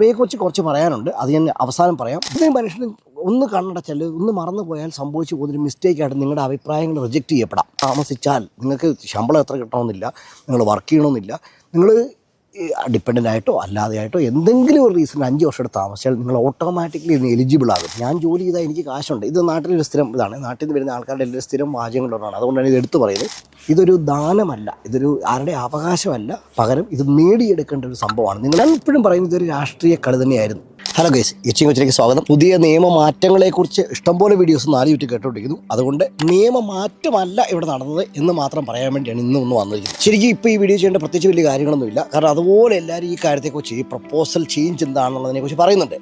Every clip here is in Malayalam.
ഇവയെക്കുറിച്ച് കുറച്ച് പറയാനുണ്ട്. അത് ഞാൻ അവസാനം പറയാം. ഇത്രയും മനുഷ്യന് ഒന്ന് കണ്ണടച്ചാൽ ഒന്ന് മറന്നു പോയാൽ സംഭവിച്ചു പോകുന്നൊരു മിസ്റ്റേക്കായിട്ട് നിങ്ങളുടെ അഭിപ്രായങ്ങൾ റിജക്റ്റ് ചെയ്യപ്പെടാം. താമസിച്ചാൽ നിങ്ങൾക്ക് ശമ്പളം എത്ര കിട്ടണമെന്നില്ല നിങ്ങൾ വർക്ക് ചെയ്യണമെന്നില്ല. നിങ്ങൾ ഡിപ്പെൻഡന്റ് ആയിട്ടോ അല്ലാതെ ആയിട്ടോ എന്തെങ്കിലും ഒരു റീസൺ അഞ്ച് വർഷം എടുത്ത് താമസിച്ചാൽ നിങ്ങൾ ഓട്ടോമാറ്റിക്കലി ഇതിന് എലിജിബിൾ ആകും. ഞാൻ ജോലി ചെയ്താൽ എനിക്ക് കാശുണ്ട്. ഇത് നാട്ടിലൊരു സ്ഥിരം ഇതാണ്. നാട്ടിൽ നിന്ന് വരുന്ന ആൾക്കാരുടെ എല്ലാ സ്ഥിരം വാചകങ്ങളൊന്നാണ് അതുകൊണ്ടാണ് ഇത് എടുത്തു പറയുന്നത്. ഇതൊരു ദാനമല്ല. ഇതൊരു ആരുടെ അവകാശമല്ല. പകരം ഇത് നേടിയെടുക്കേണ്ട ഒരു സംഭവമാണ്. നിങ്ങൾ എപ്പോഴും പറയുന്നത് ഇതൊരു രാഷ്ട്രീയ കളി തന്നെയായിരുന്നു. ഹലോ ഗൈസ് എച്ചിങ് കൊച്ചിലേക്ക് സ്വാഗതം. പുതിയ നിയമ മാറ്റങ്ങളെക്കുറിച്ച് ഇഷ്ടംപോലെ വീഡിയോസ് നാല് ചുറ്റി കേട്ടോണ്ടിരിക്കുന്നു. അതുകൊണ്ട് നിയമമാറ്റമല്ല ഇവിടെ നടന്നത് എന്ന് മാത്രം പറയാൻ വേണ്ടിയാണ് ഇന്ന് ഒന്ന് വന്നിരിക്കുന്നത്. ശരിക്കും ഇപ്പോൾ ഈ വീഡിയോ ചെയ്യേണ്ട പ്രത്യേകിച്ച് വലിയ കാര്യങ്ങളൊന്നുമില്ല. കാരണം അതുപോലെ എല്ലാവരും ഈ കാര്യത്തെക്കുറിച്ച് ഈ പ്രപ്പോസൽ ചേഞ്ച് എന്താണെന്നുള്ളതിനെക്കുറിച്ച് പറയുന്നുണ്ട്.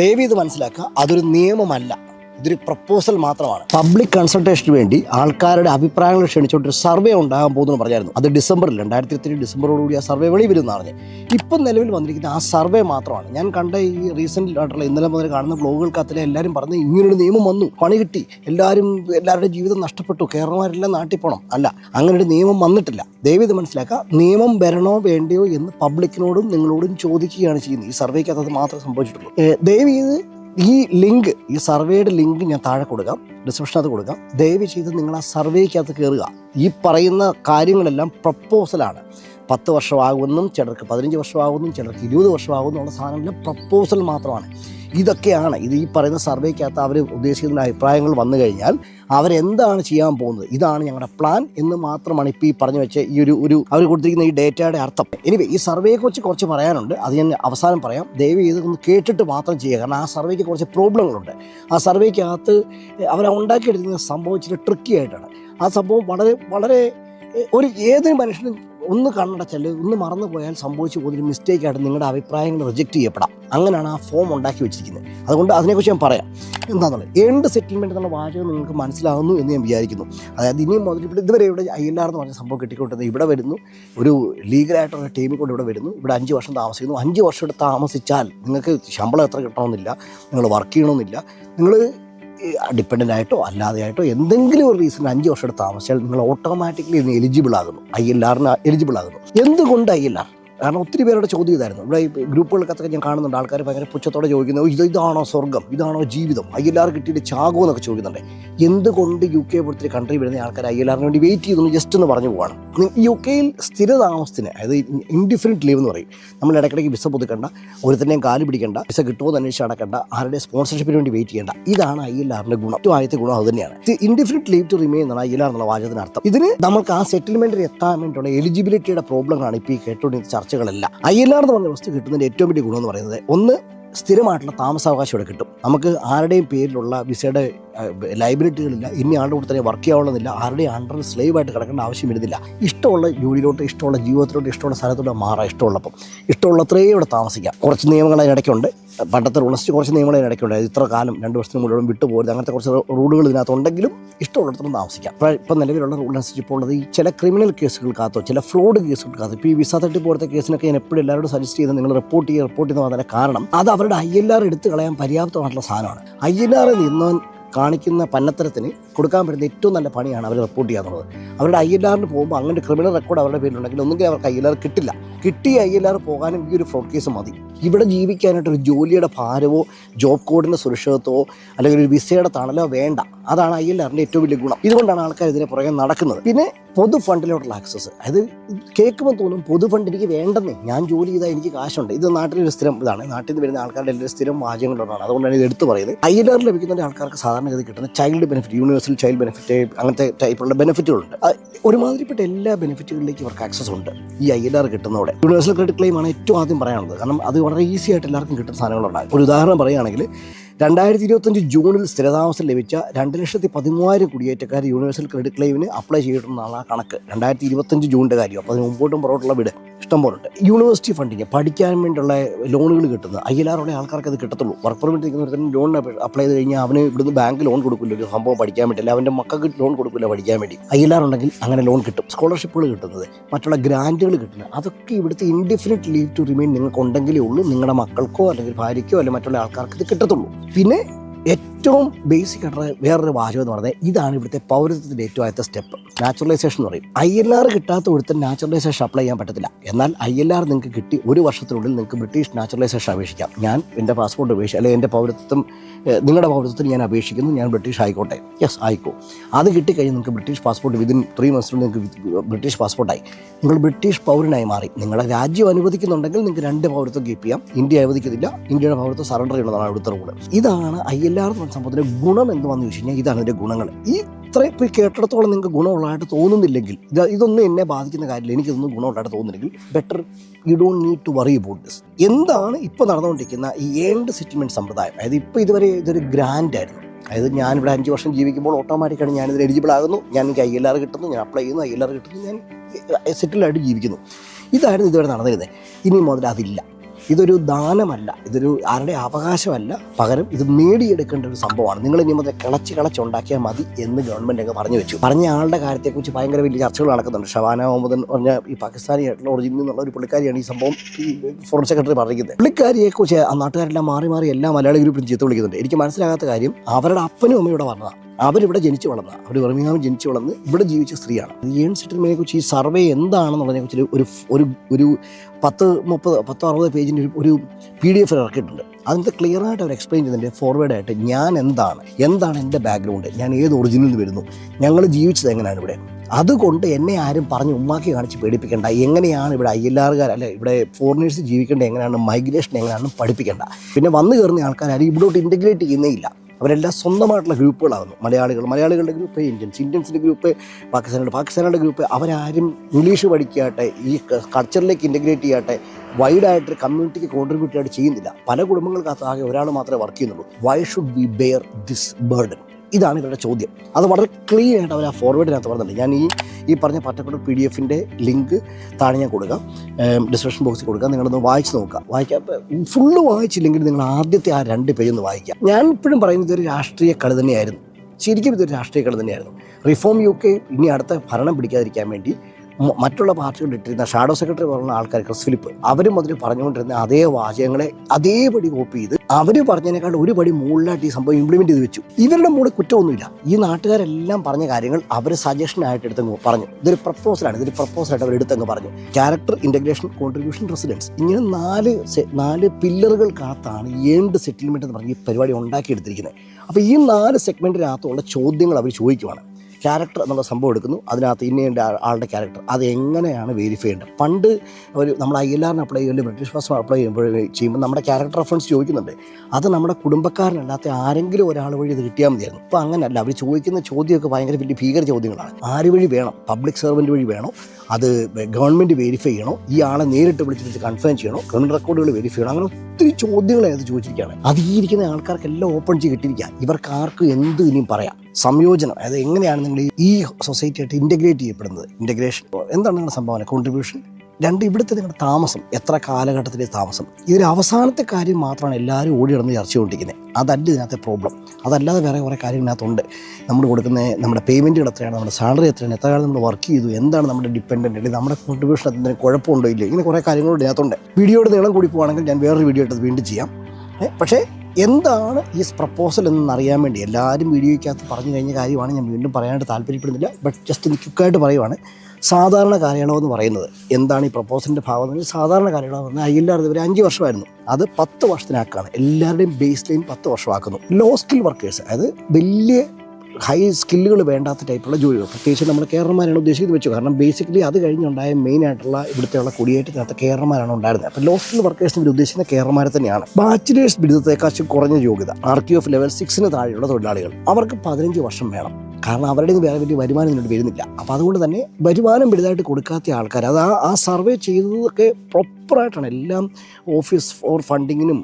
ദയവ് ഇത് മനസ്സിലാക്കുക അതൊരു നിയമമല്ല. ഇതൊരു പ്രപ്പോസൽ മാത്രമാണ്. പബ്ലിക് കൺസൾട്ടേഷന് വേണ്ടി ആൾക്കാരുടെ അഭിപ്രായങ്ങൾ ക്ഷണിച്ചുകൊണ്ട് ഒരു സർവേ ഉണ്ടാകാൻ പോകുന്നു പറഞ്ഞായിരുന്നു. അത് ഡിസംബറിൽ രണ്ടായിരത്തി ഇരുപത്തി ഡിസംബറോടുകൂടി ആ സർവേ വെളി വരുന്ന പറഞ്ഞു ഇപ്പം നിലവിൽ വന്നിരിക്കുന്ന ആ സർവേ മാത്രമാണ്. ഞാൻ കണ്ട ഈ റീസെന്റ് ആയിട്ടുള്ള ഇന്നലെ മുതൽ കാണുന്ന ബ്ലോഗുകൾക്കകത്തിലെ എല്ലാവരും പറഞ്ഞ് ഇങ്ങനൊരു നിയമം വന്നു. പണി കിട്ടി. എല്ലാവരും എല്ലാവരുടെ ജീവിതം നഷ്ടപ്പെട്ടു. കേരളമാരെല്ലാം നാട്ടിൽ പോകണം അല്ല അങ്ങനെ ഒരു നിയമം വന്നിട്ടില്ല. ദയവ് ഇത് മനസ്സിലാക്കുക. നിയമം വരണോ വേണ്ടയോ എന്ന് പബ്ലിക്കിനോടും നിങ്ങളോടും ചോദിക്കുകയാണ് ചെയ്യുന്നത്. ഈ സർവേക്കകത്ത് അത് മാത്രമേ സംഭവിച്ചിട്ടുള്ളൂ. ദയവ് ചെയ്ത് ഈ ലിങ്ക് ഈ സർവേയുടെ ലിങ്ക് ഞാൻ താഴെ കൊടുക്കാം ഡിസ്ക്രിപ്ഷനകത്ത് കൊടുക്കാം. ദയവ് ചെയ്ത് നിങ്ങൾ ആ സർവേക്കകത്ത് കയറുക ഈ പറയുന്ന കാര്യങ്ങളെല്ലാം പ്രപ്പോസലാണ് പത്ത് വർഷമാകുമെന്നും ചിലർക്ക് പതിനഞ്ച് വർഷമാകുമെന്നും ചിലർക്ക് ഇരുപത് വർഷമാകുമെന്നുള്ള സാധനമെല്ലാം പ്രപ്പോസൽ മാത്രമാണ്. ഇതൊക്കെയാണ്. ഇത് ഈ പറയുന്ന സർവേക്കകത്ത് അവർ ഉദ്ദേശിക്കുന്ന അഭിപ്രായങ്ങൾ വന്നു കഴിഞ്ഞാൽ അവരെന്താണ് ചെയ്യാൻ പോകുന്നത്? ഇതാണ് ഞങ്ങളുടെ പ്ലാൻ എന്ന് മാത്രമാണ് ഇപ്പോൾ ഈ പറഞ്ഞു വെച്ച ഈ ഒരു ഒരു അവർ കൊടുത്തിരിക്കുന്ന ഈ ഡേറ്റയുടെ അർത്ഥം. എനിവേ ഈ സർവേയെക്കുറിച്ച് കുറച്ച് പറയാനുണ്ട്. അത് ഞാൻ അവസാനം പറയാം. ദയവ് ചെയ്ത് ഒന്ന് കേട്ടിട്ട് മാത്രം ചെയ്യുക. കാരണം ആ സർവേക്ക് കുറച്ച് പ്രോബ്ലങ്ങളുണ്ട് ആ സർവേക്കകത്ത് അവർ ഉണ്ടാക്കിയെടുക്കുന്ന സംഭവം ഇച്ചിരി ട്രിക്കി ആയിട്ടാണ്. ആ സംഭവം വളരെ വളരെ ഒരു ഏതൊരു മനുഷ്യനും ഒന്ന് കണ്ണടച്ചാൽ ഒന്ന് മറന്നു പോയാൽ സംഭവിച്ചു പോകുന്നൊരു മിസ്റ്റേക്കായിട്ട് നിങ്ങളുടെ അഭിപ്രായങ്ങൾ റിജക്റ്റ് ചെയ്യപ്പെടാം. അങ്ങനെയാണ് ആ ഫോം ഉണ്ടാക്കി വെച്ചിരിക്കുന്നത്. അതുകൊണ്ട് അതിനെക്കുറിച്ച് ഞാൻ പറയാം. എന്താണെന്നുള്ളത് എണ്ട് സെറ്റിൽമെന്റ് എന്നുള്ള വാചകം നിങ്ങൾക്ക് മനസ്സിലാകുന്നു എന്ന് ഞാൻ വിചാരിക്കുന്നു. അതായത് ഇനിയും മുതൽ ഇവിടെ ഇതുവരെ ഇവിടെ ഐ എൽ ആർ എന്ന് പറഞ്ഞ സംഭവം കിട്ടിക്കൊണ്ടത് ഇവിടെ വരുന്നു. ഒരു ലീഗലായിട്ടുള്ള ടീമിൽ കൊണ്ട് ഇവിടെ വരുന്നു. ഇവിടെ അഞ്ച് വർഷം താമസിക്കുന്നു. അഞ്ച് വർഷം ഇവിടെ താമസിച്ചാൽ നിങ്ങൾക്ക് ശമ്പളം എത്ര കിട്ടണമെന്നില്ല. നിങ്ങൾ വർക്ക് ചെയ്യണമെന്നില്ല. നിങ്ങൾ ഡിപ്പെൻഡന്റ് ആയിട്ടോ അല്ലാതെ ആയിട്ടോ എന്തെങ്കിലും ഒരു റീസൺ അഞ്ച് വർഷം താമസിച്ചാൽ നിങ്ങൾ ഓട്ടോമാറ്റിക്കലി എലിജിബിൾ ആകുന്നു. ഐ എൽ ആറിന് എലിജിബിൾ ആകുന്നു. എന്തുകൊണ്ട് ഐ എൽ ആർ കാരണം ഒത്തിരി പേരുടെ ചോദ്യം ഇതായിരുന്നു. ഇവിടെ ഈ ഗ്രൂപ്പുകൾക്കത്തൊക്കെ ഞാൻ കാണുന്നുണ്ട്. ആൾക്കാർ ഭയങ്കര പുച്ഛത്തോടെ ചോദിക്കുന്നത് ഇത് ഇതാണോ സ്വർഗം ഇതാണോ ജീവിതം? ഐ എൽ ആർ കിട്ടിയിട്ട് ചാകോ എന്നൊക്കെ ചോദിക്കുന്നുണ്ട്. എന്തുകൊണ്ട് യു കെ പോലത്തെ കൺട്രി വരുന്ന ആൾക്കാർ ഐ എൽ ആറിന് വേണ്ടി വെയിറ്റ് ചെയ്തു ജസ്റ്റ് ഒന്ന് പറഞ്ഞു പോവാണ്. യു കെയിൽ സ്ഥിരതാമസത്തിന് അതായത് ഇൻഡിഫറന്റ് ലീവ് എന്ന് പറയും. നമ്മൾ ഇടയ്ക്കിടയ്ക്ക് വിസ പുതുക്കേണ്ട ഒരുത്തന്നെയും കാൽ പിടിക്കേണ്ട വിസ കിട്ടുമോ എന്ന് അന്വേഷിച്ച് അടക്കണ്ട ആരുടെ സ്പോൺസർഷിപ്പിന് വേണ്ടി വെയിറ്റ് ചെയ്യേണ്ട. ഇതാണ് ഐ എൽ ആറിന്റെ ഗുണം. ഏറ്റവും ആദ്യത്തെ ഗുണം അത് തന്നെയാണ്. ഇൻഡിഫറന്റ് ലീവ് ടു റിമെയിൻ എന്നാണ് ഐ എൽ ആർ എന്നുള്ള വാചകത്തിന് അർത്ഥം ഇതിന് നമുക്ക് ആ സെറ്റിൽമെന്റിൽ എത്താൻ വേണ്ടിയുള്ള എലിജിബിലിറ്റിയുടെ പ്രോബ്ലങ്ങളാണ് ഇപ്പോൾ ഈ കേട്ടുകൊണ്ടിരുന്ന ചർച്ചകളെല്ലാം. ഐ എൽ ആർ എന്ന് പറഞ്ഞ വസ്തു കിട്ടുന്നതിന്റെ ഏറ്റവും വലിയ ഗുണം എന്ന് പറയുന്നത് ഒന്ന് സ്ഥിരമായിട്ടുള്ള താമസാവകാശം ഇവിടെ കിട്ടും. നമുക്ക് ആരുടെയും പേരിലുള്ള വിസയുടെ ലൈബിലിറ്റികളില്ല ഇനി ആളുടെ കൂടെ തന്നെ വർക്ക് ചെയ്യാവുന്നതില്ല ആരുടെ അണ്ടർ സ്ലേവ് ആയിട്ട് കിടക്കേണ്ട ആവശ്യം വരുന്നില്ല. ഇഷ്ടമുള്ള ജോലിയിലോട്ട് ഇഷ്ടമുള്ള ജീവിതത്തിലോട്ട് ഇഷ്ടമുള്ള സ്ഥലത്തോട്ട് മാറാം ഇഷ്ടമുള്ളപ്പം. ഇഷ്ടമുള്ളത്രയും ഇവിടെ താമസിക്കാം. കുറച്ച് നിയമങ്ങൾ അതിനിടയ്ക്കുണ്ട്. പണ്ടത്തെ റൂൾസ് കുറച്ച് നിയമങ്ങൾ അതിനിടയ്ക്കുണ്ട്. ഇത്ര കാലം രണ്ട് വർഷത്തിന് മുഴുവൻ വിട്ടുപോകരുത് അങ്ങനത്തെ കുറച്ച് റൂളുകൾ ഇതിനകത്തുണ്ടെങ്കിലും ഇഷ്ടമുള്ളിടത്തോളം താമസിക്കാം. ഇപ്പം നിലവിലുള്ള റൂൾ അനുസരിച്ച് ഇപ്പോൾ ഉള്ളത് ഈ ചില ക്രിമിനൽ കേസുകൾക്കകത്തോ ചില ഫ്രോഡ് കേസുകൾക്കകത്തോ ഇപ്പോൾ ഈ വിസ തട്ടിപ്പ് പോലത്തെ കേസിനൊക്കെ ഞാൻ എപ്പോഴും എല്ലാവരോടും സജസ്റ്റ് ചെയ്ത് നിങ്ങൾ റിപ്പോർട്ട് ചെയ്യുക റിപ്പോർട്ട് ചെയ്യുന്ന കാരണം അത് അവരുടെ ഐ എൽ ആർ എടുത്ത് കളയാൻ പര്യാപ്തമായിട്ടുള്ള സാധനമാണ്. ഐ എൽ ആർ നിന്നവൻ കാണിക്കുന്ന പന്നത്തരത്തിന് കൊടുക്കാൻ പറ്റുന്ന ഏറ്റവും നല്ല പണിയാണ് അവർ റിപ്പോർട്ട് ചെയ്യാന്നുള്ളത്. അവരുടെ ഐ എൽ ആറിന് പോകുമ്പോൾ അങ്ങനെ ക്രിമിനൽ റെക്കോർഡ് അവരുടെ പേരിലുണ്ടെങ്കിൽ ഒന്നുകിൽ അവർക്ക് ഐ എൽ ആർ കിട്ടില്ല. കിട്ടിയ ഐ എൽ ആർ പോകാനും ഈ ഒരു ഫ്രോഡ് കേസ് മതി. ഇവിടെ ജീവിക്കാനായിട്ട് ഒരു ജോലിയുടെ ഭാരമോ ജോബ് കോഡിന്റെ സുരക്ഷിതത്വമോ അല്ലെങ്കിൽ ഒരു വിസയുടെ തണലോ വേണ്ട. അതാണ് ഐ എൽ ആറിന്റെ ഏറ്റവും വലിയ ഗുണം. ഇതുകൊണ്ടാണ് ആൾക്കാർ ഇതിനെ പുറകെ നടക്കുന്നത്. പിന്നെ പൊതു ഫണ്ടിലോട്ടുള്ള ആക്സസ് അത് കേൾക്കുമ്പോൾ തോന്നും പൊതു ഫണ്ട് എനിക്ക് വേണ്ടെന്നേ. ഞാൻ ജോലി ചെയ്താൽ എനിക്ക് കാശുണ്ട്. ഇത് നാട്ടിലൊരു സ്ഥിരം ഇതാണ്. നാട്ടിൽ നിന്ന് വരുന്ന ആൾക്കാരുടെ എല്ലാ സ്ഥിരം വാചകങ്ങളോടാണ് അതുകൊണ്ടാണ് ഇത് എടുത്തു പറയുന്നത്. ഐ എൽ ആർ ലഭിക്കുന്ന ആൾക്കാർക്ക് സാധാരണഗതി കിട്ടുന്ന child benefit universal child benefit അങ്ങനത്തെ ടൈപ്പുള്ള ബെനിഫിറ്റുകളുണ്ട്. ഒരുമാതിരിപ്പെട്ട എല്ലാ ബെനിഫിറ്റുകളിലേക്ക് ഇവർക്ക് ആക്സസ് ഉണ്ട് ഈ ഐ എൽ ആർ കിട്ടുന്നതോടെ. യൂണിവേഴ്സൽ ക്രെഡിറ്റ് ക്ലെയിം ആണ് ഏറ്റവും ആദ്യം പറയാനുള്ളത്. കാരണം അത് വളരെ ഈസി ആയിട്ട് എല്ലാവർക്കും കിട്ടുന്ന സാധനങ്ങളുണ്ടാകും. ഒരു ഉദാഹരണം പറയുകയാണെങ്കിൽ രണ്ടായിരത്തി ഇരുപത്തഞ്ച് ജൂണിൽ സ്ഥിരതാമസം ലഭിച്ച രണ്ട് ലക്ഷത്തി പതിമൂവായിരം കുടിയേറ്റക്കാർ യൂണിവേഴ്സൽ ക്രെഡിറ്റ് ക്ലെയിമിന് അപ്ലൈ ചെയ്തിട്ടുണ്ടെന്നാണ് ആ കണക്ക്. രണ്ടായിരത്തി ഇരുപത്തഞ്ച് ജൂണിന്റെ കാര്യം. അപ്പോൾ അതിന് മുമ്പോട്ടും പുറകോട്ടുള്ള വീട് ഇഷ്ടം പോലെ യൂണിവേഴ്സിറ്റി ഫണ്ടിങ് പഠിക്കാൻ വേണ്ടിയുള്ള ലോണുകൾ കിട്ടുന്നത്. ഐ എൽ ആറുള്ള ആൾക്കാർക്ക് അത് കിട്ടത്തുള്ളൂ. വർക്ക് പെർമിറ്റ് നിൽക്കുന്ന ലോൺ അപ്ലൈ ചെയ്ത് കഴിഞ്ഞാൽ അവന് ഇവിടുന്ന് ബാങ്ക് ലോൺ കൊടുക്കില്ല. ഒരു സംഭവം പഠിക്കാൻ പറ്റില്ല. അവന്റെ മക്കൾക്ക് ലോൺ കൊടുക്കില്ല പഠിക്കാൻ വേണ്ടി. ഐ എൽ ആർ ഉണ്ടെങ്കിൽ അങ്ങനെ ലോൺ കിട്ടും. സ്കോളർഷിപ്പുകൾ കിട്ടുന്നത് മറ്റുള്ള ഗ്രാന്റുകൾ കിട്ടുന്നത് അതൊക്കെ ഇവിടുത്തെ ഇൻഡിഫിനിറ്റ് ലീവ് ടു റിമെയിൻ നിങ്ങൾക്ക് ഉണ്ടെങ്കിലേ ഉള്ളൂ. നിങ്ങളുടെ മക്കൾക്കോ അല്ലെങ്കിൽ ഭാര്യയ്ക്കോ അല്ലെങ്കിൽ മറ്റുള്ള ആൾക്കാർക്ക് ഇത് കിട്ടത്തുള്ളൂ. പിന്നെ ഏറ്റവും ബേസിക് ആയിട്ടുള്ള വേറൊരു വാചകം എന്ന് പറഞ്ഞാൽ ഇതാണ് ഇവിടുത്തെ പൗരത്വത്തിന്റെ ഏറ്റവും ആദ്യത്തെ സ്റ്റെപ്പ് നാച്ചുറലൈസേഷൻ എന്ന് പറയും. ഐ എൽ ആർ കിട്ടാത്ത ഒരുത്തൻ നാച്ചുറലൈസേഷൻ അപ്ലൈ ചെയ്യാൻ പറ്റത്തില്ല. എന്നാൽ ഐ എൽ ആർ നിങ്ങൾക്ക് കിട്ടി ഒരു വർഷത്തിനുള്ളിൽ നിങ്ങൾക്ക് ബ്രിട്ടീഷ് നാച്ചുറലൈസേഷൻ അപേക്ഷിക്കാം. ഞാൻ എന്റെ പാസ്പോർട്ട് അപേക്ഷിച്ച് അല്ലെങ്കിൽ എന്റെ പൗരത്വം നിങ്ങളുടെ പൗരത്വത്തിന് ഞാൻ അപേക്ഷിക്കുന്നു. ഞാൻ ബ്രിട്ടീഷ് ആയിക്കോട്ടെ. യെസ് ആയിക്കോ. അത് കിട്ടിക്കഴിഞ്ഞ് നിങ്ങൾക്ക് ബ്രിട്ടീഷ് പാസ്പോർട്ട് വിതിൻ ത്രീ മന്ത്സിനുള്ളിൽ നിങ്ങൾക്ക് ബ്രിട്ടീഷ് പാസ്പോർട്ടായി നിങ്ങൾ ബ്രിട്ടീഷ് പൗരനായി മാറി. നിങ്ങളുടെ രാജ്യം അനുവദിക്കുന്നുണ്ടെങ്കിൽ നിങ്ങൾക്ക് രണ്ട് പൗരത്വം കീപ്പ് ചെയ്യാം. ഇന്ത്യ അനുവദിക്കുന്നില്ല ഇന്ത്യയുടെ പൗരത്വം സറണ്ടർ ചെയ്യണമെന്നാണ് അവിടുത്തെ റൂൾ ഇതാണ് ഐ എൽ ആർ എന്ന് സംഭവത്തിന്റെ ഗുണം എന്ന് വന്നു ചോദിച്ചു കഴിഞ്ഞാൽ ഇതാണ് ഇതിന്റെ ഗുണങ്ങൾ. ഈ ഇത്രയും ഇപ്പോൾ കേട്ടിടത്തോളം നിങ്ങൾക്ക് ഗുണമുള്ളതായിട്ട് തോന്നുന്നില്ലെങ്കിൽ ഇത് ഇതൊന്നും എന്നെ ബാധിക്കുന്ന കാര്യമില്ല എനിക്കിതൊന്നും ഗുണമുള്ളതായിട്ട് തോന്നുന്നില്ലെങ്കിൽ better you don't need to worry about this എന്താണ് ഇപ്പോൾ നടന്നുകൊണ്ടിരിക്കുന്ന ഈ ഏണ്ട് സെറ്റിൽമെന്റ് സമ്പ്രദായം? അതായത് ഇപ്പോൾ ഇതുവരെ ഇതൊരു ഗ്രാൻഡ് ആയിരുന്നു. അതായത് ഞാനിവിടെ അഞ്ച് വർഷം ജീവിക്കുമ്പോൾ ഓട്ടോമാറ്റിക്കാണ് ഞാനിതിൽ എലിജിബിൾ ആകുന്നു ഞാൻ എനിക്ക് ഐ എൽ ആർ കിട്ടുന്നു ഞാൻ അപ്ലൈ ചെയ്യുന്നു ഐ എൽ ആർ കിട്ടുന്നു ഞാൻ സെറ്റിൽ ആയിട്ട് ജീവിക്കുന്നു. ഇതായിരുന്നു ഇതുവരെ നടന്നിരുന്നത്. ഇനി മുതൽ അതില്ല. ഇതൊരു ദാനമല്ല ഇതൊരു ആരുടെ അവകാശമല്ല. പകരം ഇത് നേടിയെടുക്കേണ്ട ഒരു സംഭവമാണ്. നിങ്ങൾ ഇനി മുതൽ കിളച്ച് കിളച്ചുണ്ടാക്കിയാൽ മതി എന്ന് ഗവൺമെന്റ് അങ്ങ് പറഞ്ഞു വെച്ചു. പറഞ്ഞ ആളുടെ കാര്യത്തെക്കുറിച്ച് ഭയങ്കര വലിയ ചർച്ചകൾ നടക്കുന്നുണ്ട്. ഷവാന മുഹമ്മദ് പറഞ്ഞ ഈ പാകിസ്ഥാനി ആയിട്ടുള്ള ഒറിജിനിൽ നിന്നുള്ള ഒരു പുള്ളിക്കാരിയാണ് ഈ സംഭവം ഈ ഫോറിൻ സെക്രട്ടറി പറഞ്ഞിരിക്കുന്നത്. പുള്ളിക്കാരിയെക്കുറിച്ച് ആ നാട്ടുകാരെല്ലാം മാറി മാറി എല്ലാ മലയാളി ഗ്രൂപ്പിലും ചീത്ത വിളിക്കുന്നുണ്ട്. എനിക്ക് മനസ്സിലാകാത്ത കാര്യം അവരുടെ അപ്പനും അമ്മയും ഇവിടെ വന്നതാണ് അവരിവിടെ ജനിച്ചു വളർന്ന അവർ ബർമിംഗാമിൽ ജനിച്ചു വളർന്ന് ഇവിടെ ജീവിച്ച സ്ത്രീയാണ്. ഏൺ സെറ്റിൽമെന്റിനെ കുറിച്ച് ഈ സർവേ എന്താണെന്നുള്ളതിനെ കുറിച്ച് ഒരു ഒരു ഒരു പത്ത് മുപ്പത് പത്തോ അറുപത് പേജിന്റെ ഒരു പി ഡി എഫ് ഇറക്കിയിട്ടുണ്ട്. അതിനകത്ത് ക്ലിയർ ആയിട്ട് അവർ എക്സ്പ്ലെയിൻ ചെയ്യുന്നുണ്ട് ഫോർവേഡ് ആയിട്ട് ഞാൻ എന്താണ് എന്താണ് എന്റെ ബാക്ക്ഗ്രൗണ്ട് ഞാൻ ഏത് ഒറിജിനിൽ നിന്ന് വരുന്നു ഞങ്ങൾ ജീവിച്ചത് എങ്ങനെയാണ് ഇവിടെ? അതുകൊണ്ട് എന്നെ ആരും പറഞ്ഞ് ഉമ്മാക്കി കാണിച്ച് പേടിപ്പിക്കേണ്ട എങ്ങനെയാണ് ഇവിടെ ഐ എൽ ആറുകാർ അല്ലെ ഇവിടെ ഫോറിനേഴ്സ് ജീവിക്കേണ്ടത് എങ്ങനെയാണ് മൈഗ്രേഷൻ എങ്ങനെയാണ് പഠിപ്പിക്കേണ്ട. പിന്നെ വന്നു കയറുന്ന ആൾക്കാരും ഇവിടോട്ട് ഇന്റഗ്രേറ്റ് ചെയ്യുന്നേ ഇല്ല. അവരെല്ലാം സ്വന്തമായിട്ടുള്ള ഗ്രൂപ്പുകളാകുന്നു മലയാളികൾ മലയാളികളുടെ ഗ്രൂപ്പ് ഇന്ത്യൻസ് ഇന്ത്യൻസിന്റെ ഗ്രൂപ്പ് പാകിസ്ഥാനുണ്ട് പാകിസ്ഥാനുടെ ഗ്രൂപ്പ് അവരാരും ഇംഗ്ലീഷ് പഠിക്കാട്ടെ ഈ കൾച്ചറിലേക്ക് ഇന്റഗ്രേറ്റ് ചെയ്യാട്ടെ വൈഡായിട്ട് കമ്മ്യൂണിറ്റിക്ക് കോൺട്രിബ്യൂട്ട് ചെയ്യായിട്ട് ചെയ്യുന്നില്ല. പല കുടുംബങ്ങൾക്കകത്താകെ ഒരാൾ മാത്രമേ വർക്ക് ചെയ്യുന്നുള്ളൂ. Why should we bear this burden ഇതാണ് ഇവരുടെ ചോദ്യം. അത് വളരെ ക്ലിയർ ആയിട്ട് അവർ ആ ഫോർവേഡിനകത്ത് പറഞ്ഞിട്ടുണ്ട്. ഞാൻ ഈ ഈ പറഞ്ഞ പർട്ടിക്കുലർ പി ഡി എഫിന്റെ ലിങ്ക് താഴെ ഞാൻ കൊടുക്കാം. ഡിസ്ക്രിപ്ഷൻ ബോക്സിൽ കൊടുക്കാം. നിങ്ങളൊന്ന് വായിച്ച് നോക്കുക. വായിക്കാം. ഫുള്ള് വായിച്ചില്ലെങ്കിൽ നിങ്ങൾ ആദ്യത്തെ ആ രണ്ട് പേജ് ഒന്ന് വായിക്കുക ഞാൻ ഇപ്പോഴും പറയുന്നത് ഇതൊരു രാഷ്ട്രീയ കളി തന്നെയായിരുന്നു. ശരിക്കും ഇതൊരു രാഷ്ട്രീയ കളി തന്നെയായിരുന്നു. റിഫോം യു കെ ഇനി അടുത്ത ഭരണം പിടിക്കാതിരിക്കാൻ വേണ്ടി മറ്റുള്ള പാർട്ടികൾ ഇട്ടിരുന്ന ഷാഡോ സെക്രട്ടറി പറഞ്ഞ ആൾക്കാർ ക്രിസ് ഫിലിപ്പ് അവരും അതിൽ പറഞ്ഞുകൊണ്ടിരുന്ന അതേ വാചകങ്ങളെ അതേപടി കോപ്പി ചെയ്ത് അവർ പറഞ്ഞതിനേക്കാൾ ഒരു പടി മുകളിലായിട്ട് ഈ സംഭവം ഇംപ്ലിമെന്റ് ചെയ്ത് വെച്ചു. ഇവരുടെ മൂടെ കുറ്റമൊന്നുമില്ല. ഈ നാട്ടുകാരെല്ലാം പറഞ്ഞ കാര്യങ്ങൾ അവർ സജഷൻ ആയിട്ട് എടുത്തങ്ങ് പറഞ്ഞു. ഇതൊരു പ്രപ്പോസലാണ് ഇതൊരു പ്രപ്പോസലായിട്ട് അവർ എടുത്തങ്ങ് പറഞ്ഞു. ക്യാരക്ടർ ഇന്റഗ്രേഷൻ കോൺട്രിബ്യൂഷൻ റെസിഡൻസ് ഇങ്ങനെ നാല് നാല് പില്ലറുകൾക്കകത്താണ് ഏണ്ട് സെറ്റിൽമെന്റ് എന്ന് പറഞ്ഞ് ഈ പരിപാടി ഉണ്ടാക്കിയെടുത്തിരിക്കുന്നത്. അപ്പോൾ ഈ നാല് സെഗ്മെന്റിനകത്തുള്ള ചോദ്യങ്ങൾ അവർ ചോദിക്കുവാണ്. ക്യാരക്ടർ എന്നുള്ള സംഭവം എടുക്കുന്നു. അതിനകത്ത് ഇന്ന ആളുടെ ക്യാരക്ടർ അത് എങ്ങനെയാണ് വെരിഫൈ ചെയ്യേണ്ടത്? പണ്ട് ഒരു നമ്മൾ ഐ എൽ ആറിന് അപ്ലൈ ചെയ്യുമ്പോൾ ബ്രിട്ടീഷ് പാസ് അപ്ലൈ ചെയ്യുമ്പോൾ ചെയ്യുമ്പോൾ നമ്മുടെ ക്യാരക്ടർ റെഫറൻസ് ചോദിക്കുന്നുണ്ട്. അത് നമ്മുടെ കുടുംബക്കാരനല്ലാത്ത ആരെങ്കിലും ഒരാൾ വഴി ഇത് കിട്ടിയാൽ മതിയായിരുന്നു. ഇപ്പോൾ അങ്ങനെയല്ല അവർ ചോദിക്കുന്ന ചോദ്യമൊക്കെ ഭയങ്കര വലിയ ഭീകര ചോദ്യങ്ങളാണ്. ആര് വഴി വേണം? പബ്ലിക് സെർവന്റ് വഴി വേണോ? അത് ഗവൺമെന്റ് വെരിഫൈ ചെയ്യണോ? ഈ ആളെ നേരിട്ട് വിളിച്ചിട്ട് കൺഫേം ചെയ്യണോ? ക്രിമിനൽ റെക്കോർഡുകൾ വെരിഫൈ ചെയ്യണം? അങ്ങനെ ഒത്തിരി ചോദ്യങ്ങൾ ചോദിച്ചിരിക്കുകയാണ്. അത് ഈ ഇരിക്കുന്ന ആൾക്കാർക്കെല്ലാം ഓപ്പൺ ചെയ്ത് കിട്ടിയിരിക്കുക. ഇവർക്ക് ആർക്കും എന്ത് ഇനിയും പറയാം? സംയോജനം. അതായത് എങ്ങനെയാണ് നിങ്ങൾ ഈ- ഈ സൊസൈറ്റി ആയിട്ട് ഇന്റഗ്രേറ്റ് ചെയ്യപ്പെടുന്നത്? ഇന്റഗ്രേഷൻ എന്താണ് നിങ്ങളുടെ സംഭാവന? കോൺട്രിബ്യൂഷൻ രണ്ട് ഇവിടുത്തെ നിങ്ങളുടെ താമസം എത്ര കാലഘട്ടത്തിലെ താമസം. ഈ ഒരു അവസാനത്തെ കാര്യം മാത്രമാണ് എല്ലാവരും ഓടി നടന്ന് ചർച്ച ചെയ്തുകൊണ്ടിരിക്കുന്നത്. അതല്ല ഇതിനകത്തെ പ്രോബ്ലം അതല്ലാതെ വേറെ കുറേ കാര്യങ്ങളകത്തുണ്ട് നമ്മൾ കൊടുക്കുന്ന നമ്മുടെ പേയ്മെന്റുകൾ എത്രയാണ് നമ്മുടെ സാലറി എത്രയാണ് എത്ര കാലം നമ്മൾ വർക്ക് ചെയ്തു എന്താണ് നമ്മുടെ ഡിപ്പെൻഡന്റ് അല്ലെങ്കിൽ നമ്മുടെ കോൺട്രിബ്യൂഷൻ എന്തെങ്കിലും കുഴപ്പമുണ്ടോ ഇല്ല ഇങ്ങനെ കുറേ കാര്യങ്ങളോട് ഇതിനകത്തുണ്ട്. വീഡിയോയുടെ നീളം കൂടി പോകുകയാണെങ്കിൽ ഞാൻ വേറൊരു വീഡിയോ ഇട്ടത് വീണ്ടും ചെയ്യാം. പക്ഷേ എന്താണ് ഈ പ്രപ്പോസൽ എന്ന് അറിയാൻ വേണ്ടി? എല്ലാവരും വീഡിയോയ്ക്കകത്ത് പറഞ്ഞു കഴിഞ്ഞ കാര്യമാണ് ഞാൻ വീണ്ടും പറയാനായിട്ട് താല്പര്യപ്പെടുന്നില്ല. ബട്ട് ജസ്റ്റ് ഒന്ന് ക്വിക്കായിട്ട് പറയുവാണ്. സാധാരണ കാലയളവെന്ന് പറയുന്നത്. എന്താണ് ഈ പ്രപ്പോസലിന്റെ ഭാഗം എന്ന് സാധാരണ കാലയളവ് പറഞ്ഞാൽ ആർ ഇതുവരെ അഞ്ച് വർഷമായിരുന്നു. അത് പത്ത് വർഷത്തിനാക്കാണ് എല്ലാവരുടെയും ബേസ് ലൈൻ പത്ത് വർഷമാക്കുന്നു. ലോ സ്കിൽ വർക്കേഴ്സ് അതായത് വലിയ ഹൈ സ്കില്ലുകൾ വേണ്ടാത്ത ടൈപ്പുള്ള ജോലികൾ. പ്രത്യേകിച്ച് നമ്മൾ കേരളമാരാണ് ഉദ്ദേശിക്കുന്നത് വെച്ചു. കാരണം ബേസിക്കലി അത് കഴിഞ്ഞുണ്ടായ മെയിൻ ആയിട്ടുള്ള ഇവിടുത്തെയുള്ള കുടിയേറ്റത്തിനകത്ത് കേരളമാരാണ് ഉണ്ടായിരുന്നത്. അപ്പോൾ ലോ സ്കിൽ വർക്കേഴ്സിന് ഇവർ ഉദ്ദേശിക്കുന്ന കേരളമാരെ തന്നെയാണ്. ബാച്ചിലേഴ്സ് ബിരുദത്തെക്കാശ് കുറഞ്ഞ യോഗ്യത. ആർ ടി എഫ് ലെവൽ സിക്സിന് താഴെയുള്ള തൊഴിലാളികൾ. അവർക്ക് പതിനഞ്ച് വർഷം വേണം. കാരണം അവരുടെ വേറെ വലിയ വരുമാനം ഇതിനോട് വരുന്നില്ല. അപ്പോൾ അതുകൊണ്ട് തന്നെ വരുമാനം വലുതായിട്ട് കൊടുക്കാത്ത ആൾക്കാർ അത് ആ ആ സർവേ ചെയ്തതൊക്കെ പ്രോപ്പറായിട്ടാണ് എല്ലാം ഓഫീസ് ഫോർ ഫണ്ടിങ്ങിനും